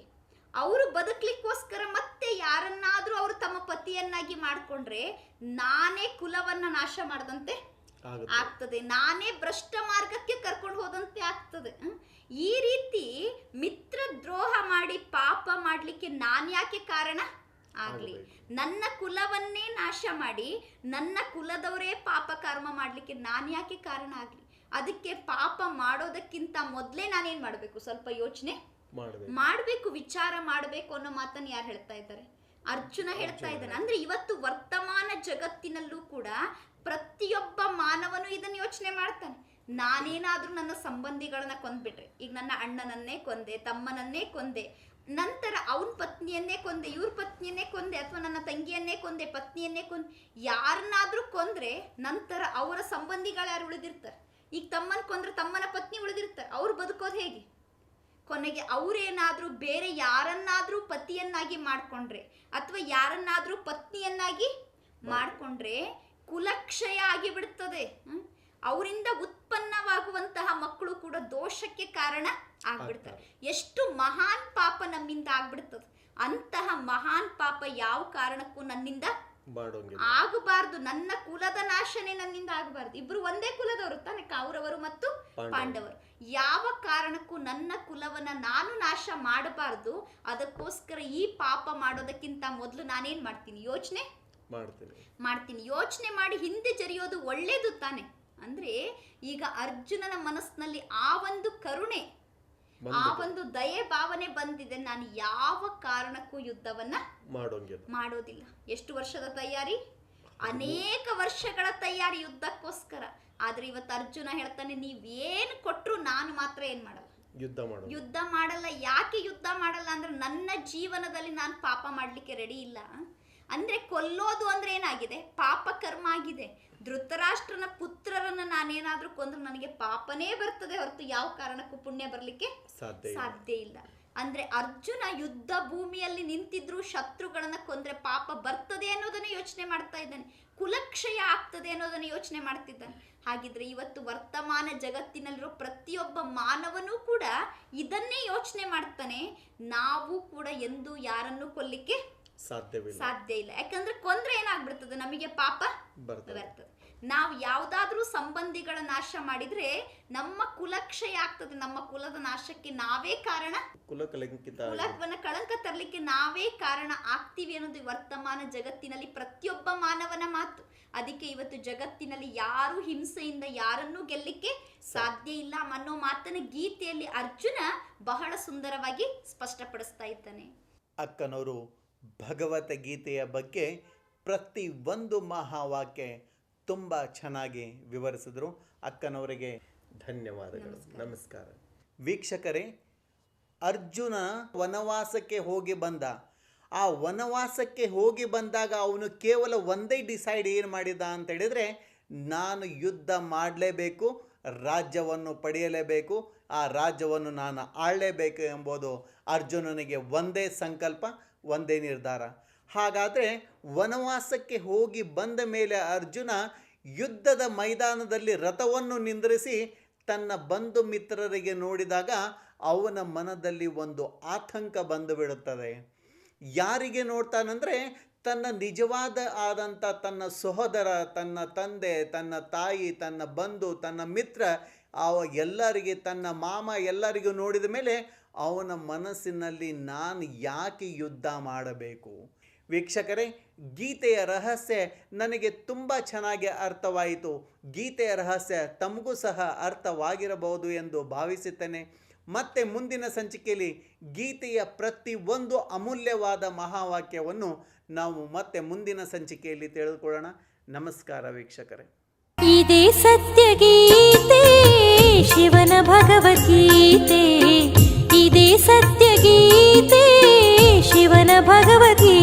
ಅವರು ಬದುಕಲಿಕ್ಕೋಸ್ಕರ ಮತ್ತೆ ಯಾರನ್ನಾದರೂ ಅವರು ತಮ್ಮ ಪತಿಯನ್ನಾಗಿ ಮಾಡ್ಕೊಂಡ್ರೆ ನಾನೇ ಕುಲವನ್ನ ನಾಶ ಮಾಡದಂತೆ ಆಗ್ತದೆ. ನಾನೇ ಭ್ರಷ್ಟ ಮಾರ್ಗಕ್ಕೆ ಕರ್ಕೊಂಡು ಹೋದಂತೆ ಆಗ್ತದೆ. ಈ ರೀತಿ ಮಿತ್ರ ದ್ರೋಹ ಮಾಡಿ ಪಾಪ ಮಾಡಲಿಕ್ಕೆ ನಾನು ಯಾಕೆ ಕಾರಣ? ಆಗ್ಲಿ. ನನ್ನ ಕುಲವನ್ನೇ ನಾಶ ಮಾಡಿ ನನ್ನ ಕುಲದವರೇ ಪಾಪ ಕರ್ಮ ಮಾಡಲಿಕ್ಕೆ ನಾನು ಯಾಕೆ ಕಾರಣ ಆಗ್ಲಿ? ಅದಕ್ಕೆ ಪಾಪ ಮಾಡೋದಕ್ಕಿಂತ ಮೊದಲೇ ನಾನೇನ್ ಮಾಡಬೇಕು? ಸ್ವಲ್ಪ ಯೋಚನೆ ಮಾಡ್ಬೇಕು. ವಿಚಾರ ಮಾಡಬೇಕು ಅನ್ನೋ ಮಾತನ್ನ ಯಾರು ಹೇಳ್ತಾ ಇದ್ದಾರೆ? ಅರ್ಜುನ ಹೇಳ್ತಾ ಇದ್ದಾನೆ. ಅಂದ್ರೆ ಇವತ್ತು ವರ್ತಮಾನ ಜಗತ್ತಿನಲ್ಲೂ ಕೂಡ ಪ್ರತಿಯೊಬ್ಬ ಮಾನವನು ಇದನ್ನ ಯೋಚನೆ ಮಾಡ್ತಾನೆ. ನಾನೇನಾದ್ರೂ ನನ್ನ ಸಂಬಂಧಿಗಳನ್ನ ಕೊಂದ್ಬಿಟ್ರೆ ಈಗ ನನ್ನ ಅಣ್ಣನನ್ನೇ ಕೊಂದೆ ತಮ್ಮನನ್ನೇ ಕೊಂದೆ ನಂತರ ಅವನ ಪತ್ನಿಯನ್ನೇ ಕೊಂದೆ ಇವ್ರ ಪತ್ನಿಯನ್ನೇ ಕೊಂದೆ ಅಥವಾ ನನ್ನ ತಂಗಿಯನ್ನೇ ಕೊಂದೆ ಪತ್ನಿಯನ್ನೇ ಕೊಂದೆ ಯಾರನ್ನಾದ್ರೂ ಕೊಂದ್ರೆ ನಂತರ ಅವರ ಸಂಬಂಧಿಗಳು ಯಾರು ಉಳಿದಿರ್ತಾರೆ? ಈಗ ತಮ್ಮನ ಕೊಂದ್ರೆ ತಮ್ಮನ ಪತ್ನಿ ಉಳಿದಿರ್ತಾರೆ ಅವ್ರು ಬದುಕೋದು ಹೇಗೆ? ಕೊನೆಗೆ ಅವರೇನಾದರೂ ಬೇರೆ ಯಾರನ್ನಾದರೂ ಪತಿಯನ್ನಾಗಿ ಮಾಡ್ಕೊಂಡ್ರೆ ಅಥವಾ ಯಾರನ್ನಾದರೂ ಪತ್ನಿಯನ್ನಾಗಿ ಮಾಡ್ಕೊಂಡ್ರೆ ಕುಲಕ್ಷಯ ಆಗಿ ಬಿಡ್ತದೆ ಅವರಿಂದ ಉತ್ಪನ್ನವಾಗುವಂತಹ ಮಕ್ಕಳು ಕೂಡ ದೋಷಕ್ಕೆ ಕಾರಣ ಆಗ್ಬಿಡ್ತಾರೆ. ಎಷ್ಟು ಮಹಾನ್ ಪಾಪ ನಮ್ಮಿಂದ ಆಗ್ಬಿಡ್ತದೆ. ಅಂತಹ ಮಹಾನ್ ಪಾಪ ಯಾವ ಕಾರಣಕ್ಕೂ ನನ್ನಿಂದ ಆಗಬಾರ್ದು. ನನ್ನ ಕುಲದ ನಾಶನೇ ನನ್ನಿಂದ ಆಗಬಾರ್ದು. ಇಬ್ರು ಒಂದೇ ಕುಲದವರು ತಾನೆ ಕೌರವರು ಮತ್ತು ಪಾಂಡವರು. ಯಾವ ಕಾರಣಕ್ಕೂ ನನ್ನ ಕುಲವನ್ನ ನಾನು ನಾಶ ಮಾಡಬಾರ್ದು. ಅದಕ್ಕೋಸ್ಕರ ಈ ಪಾಪ ಮಾಡೋದಕ್ಕಿಂತ ಮೊದಲು ನಾನೇನ್ ಮಾಡ್ತೀನಿ? ಯೋಚನೆ? ಮಾಡ್ತೀನಿ. ಮಾಡ್ತೀನಿ. ಯೋಚನೆ ಮಾಡಿ ಹಿಂದೆ ಜರಿಯೋದು ಒಳ್ಳೇದು ತಾನೆ. ಅಂದ್ರೆ ಈಗ ಅರ್ಜುನನ ಮನಸ್ಸಿನಲ್ಲಿ ಆ ಒಂದು ಕರುಣೆ ಆ ಒಂದು ದಯೆ ಭಾವನೆ ಬಂದಿದೆ. ನಾನು ಯಾವ ಕಾರಣಕ್ಕೂ ಯುದ್ಧವನ್ನ ಮಾಡೋಂಗಿಲ್ಲ. ಮಾಡೋದಿಲ್ಲ. ಎಷ್ಟು ವರ್ಷದ ತಯಾರಿ? ಅನೇಕ ವರ್ಷಗಳ ತಯಾರಿ ಯುದ್ಧಕ್ಕೋಸ್ಕರ. ಆದ್ರೆ ಇವತ್ತು ಅರ್ಜುನ ಹೇಳ್ತಾನೆ ನೀವೇನ್ ಕೊಟ್ರು ನಾನು ಮಾತ್ರ ಏನ್ ಮಾಡಲ್ಲ. ಯುದ್ಧ ಮಾಡಲ್ಲ ಯುದ್ಧ ಮಾಡಲ್ಲ. ಯಾಕೆ ಯುದ್ಧ ಮಾಡಲ್ಲ ಅಂದ್ರೆ ನನ್ನ ಜೀವನದಲ್ಲಿ ನಾನು ಪಾಪ ಮಾಡ್ಲಿಕ್ಕೆ ರೆಡಿ ಇಲ್ಲ. ಅಂದ್ರೆ ಕೊಲ್ಲೋದು ಅಂದ್ರೆ ಏನಾಗಿದೆ? ಪಾಪ ಕರ್ಮ ಆಗಿದೆ. ಧೃತರಾಷ್ಟ್ರನ ಪುತ್ರರನ್ನ ನಾನೇನಾದ್ರೂ ಕೊಂದ್ರೆ ನನಗೆ ಪಾಪನೇ ಬರ್ತದೆ ಹೊರತು ಯಾವ ಕಾರಣಕ್ಕೂ ಪುಣ್ಯ ಬರ್ಲಿಕ್ಕೆ ಸಾಧ್ಯ ಇಲ್ಲ. ಅಂದ್ರೆ ಅರ್ಜುನ ಯುದ್ಧ ಭೂಮಿಯಲ್ಲಿ ನಿಂತಿದ್ರು ಶತ್ರುಗಳನ್ನ ಕೊಂದ್ರೆ ಪಾಪ ಬರ್ತದೆ ಅನ್ನೋದನ್ನ ಯೋಚನೆ ಮಾಡ್ತಾ ಇದ್ದಾನೆ. ಕುಲಕ್ಷಯ ಆಗ್ತದೆ ಅನ್ನೋದನ್ನ ಯೋಚನೆ ಮಾಡ್ತಿದ್ದಾನೆ. ಹಾಗಿದ್ರೆ ಇವತ್ತು ವರ್ತಮಾನ ಜಗತ್ತಿನಲ್ಲಿರೋ ಪ್ರತಿಯೊಬ್ಬ ಮಾನವನೂ ಕೂಡ ಇದನ್ನೇ ಯೋಚನೆ ಮಾಡ್ತಾನೆ. ನಾವು ಕೂಡ ಎಂದು ಯಾರನ್ನು ಕೊಲ್ಲಿಕ್ಕೆ ಸಾಧ್ಯವಿಲ್ಲ. ಸಾಧ್ಯ ಇಲ್ಲ. ಯಾಕಂದ್ರೆ ಕೊಂದ್ರೆ ಏನಾಗ್ಬಿಡ್ತದೆ? ನಮಗೆ ಪಾಪ ಬರ್ತದೆ. ಬರ್ತದೆ. ನಾವು ಯಾವುದಾದ್ರೂ ಸಂಬಂಧಿಗಳ ನಾಶ ಮಾಡಿದ್ರೆ ನಮ್ಮ ಕುಲಕ್ಷಯ ಆಗ್ತದೆ ನಮ್ಮ ಕುಲದ ನಾಶಕ್ಕೆ ನಾವೇ ಕಾರಣ? ಕುಲವನ್ನ ಕಳಂಕ ತರಲಿಕ್ಕೆ ನಾವೇ ಕಾರಣ ಆಗ್ತೀವಿ ಅನ್ನೋದು ವರ್ತಮಾನ ಜಗತ್ತಿನಲ್ಲಿ ಪ್ರತಿಯೊಬ್ಬ ಮಾನವನ ಮಾತು. ಅದಕ್ಕೆ ಇವತ್ತು ಜಗತ್ತಿನಲ್ಲಿ ಯಾರು ಹಿಂಸೆಯಿಂದ ಯಾರನ್ನೂ ಗೆಲ್ಲಿಕ್ಕೆ ಸಾಧ್ಯ ಇಲ್ಲ ಅನ್ನೋ ಮಾತನ್ನ ಗೀತೆಯಲ್ಲಿ ಅರ್ಜುನ ಬಹಳ ಸುಂದರವಾಗಿ ಸ್ಪಷ್ಟಪಡಿಸ್ತಾ ಇದ್ದಾನೆ. ಅಕ್ಕನವರು ಭಗವದ್ಗೀತೆಯ ಬಗ್ಗೆ ಪ್ರತಿ ಒಂದು ಮಹಾವಾಕ್ಯ ತುಂಬ ಚೆನ್ನಾಗಿ ವಿವರಿಸಿದ್ರು. ಅಕ್ಕನವರಿಗೆ ಧನ್ಯವಾದಗಳು. ನಮಸ್ಕಾರ. ವೀಕ್ಷಕರೇ ಅರ್ಜುನ ವನವಾಸಕ್ಕೆ ಹೋಗಿ ಬಂದ. ಆ ವನವಾಸಕ್ಕೆ ಹೋಗಿ ಬಂದಾಗ ಅವನು ಕೇವಲ ಒಂದೇ ಡಿಸೈಡ್ ಏನು ಮಾಡಿದ ಅಂತ ಹೇಳಿದರೆ ನಾನು ಯುದ್ಧ ಮಾಡಲೇಬೇಕು ರಾಜ್ಯವನ್ನು ಪಡೆಯಲೇಬೇಕು ಆ ರಾಜ್ಯವನ್ನು ನಾನು ಆಳಲೇಬೇಕು ಎಂಬುದು ಅರ್ಜುನನಿಗೆ ಒಂದೇ ಸಂಕಲ್ಪ ಒಂದೇ ನಿರ್ಧಾರ. ಹಾಗಾದರೆ ವನವಾಸಕ್ಕೆ ಹೋಗಿ ಬಂದ ಮೇಲೆ ಅರ್ಜುನ ಯುದ್ಧದ ಮೈದಾನದಲ್ಲಿ ರಥವನ್ನು ನಿಂದ್ರಿಸಿ ತನ್ನ ಬಂಧು ಮಿತ್ರರಿಗೆ ನೋಡಿದಾಗ ಅವನ ಮನದಲ್ಲಿ ಒಂದು ಆತಂಕ ಬಂದು ಬಿಡುತ್ತದೆ ಯಾರಿಗೆ ನೋಡ್ತಾನಂದರೆ ತನ್ನ ನಿಜವಾದ ಆದಂಥ ತನ್ನ ಸಹೋದರ, ತನ್ನ ತಂದೆ, ತನ್ನ ತಾಯಿ, ತನ್ನ ಬಂಧು, ತನ್ನ ಮಿತ್ರ ಅವ ಎಲ್ಲರಿಗೆ, ತನ್ನ ಮಾಮ ಎಲ್ಲರಿಗೂ ನೋಡಿದ ಮೇಲೆ ಅವನ ಮನಸ್ಸಿನಲ್ಲಿ ನಾನು ಯಾಕೆ ಯುದ್ಧ ಮಾಡಬೇಕು? ವೀಕ್ಷಕರೇ, ಗೀತೆಯ ರಹಸ್ಯ ನನಗೆ ತುಂಬ ಚೆನ್ನಾಗಿ ಅರ್ಥವಾಯಿತು. ಗೀತೆಯ ರಹಸ್ಯ ತಮಗೂ ಸಹ ಅರ್ಥವಾಗಿರಬಹುದು ಎಂದು ಭಾವಿಸುತ್ತೇನೆ. ಮತ್ತೆ ಮುಂದಿನ ಸಂಚಿಕೆಯಲ್ಲಿ ಗೀತೆಯ ಪ್ರತಿ ಒಂದು ಅಮೂಲ್ಯವಾದ ಮಹಾವಾಕ್ಯವನ್ನು ನಾವು ಮತ್ತೆ ಮುಂದಿನ ಸಂಚಿಕೆಯಲ್ಲಿ ತಿಳಿದುಕೊಳ್ಳೋಣ. ನಮಸ್ಕಾರ ವೀಕ್ಷಕರೇ. ಇದೇ ಸತ್ಯಗೀತೆ ಶಿವನ ಭಗವದ್ಗೀತೆ. ಇದೇ ಸತ್ಯಗೀತೆ ಶಿವನ शिवन भगवती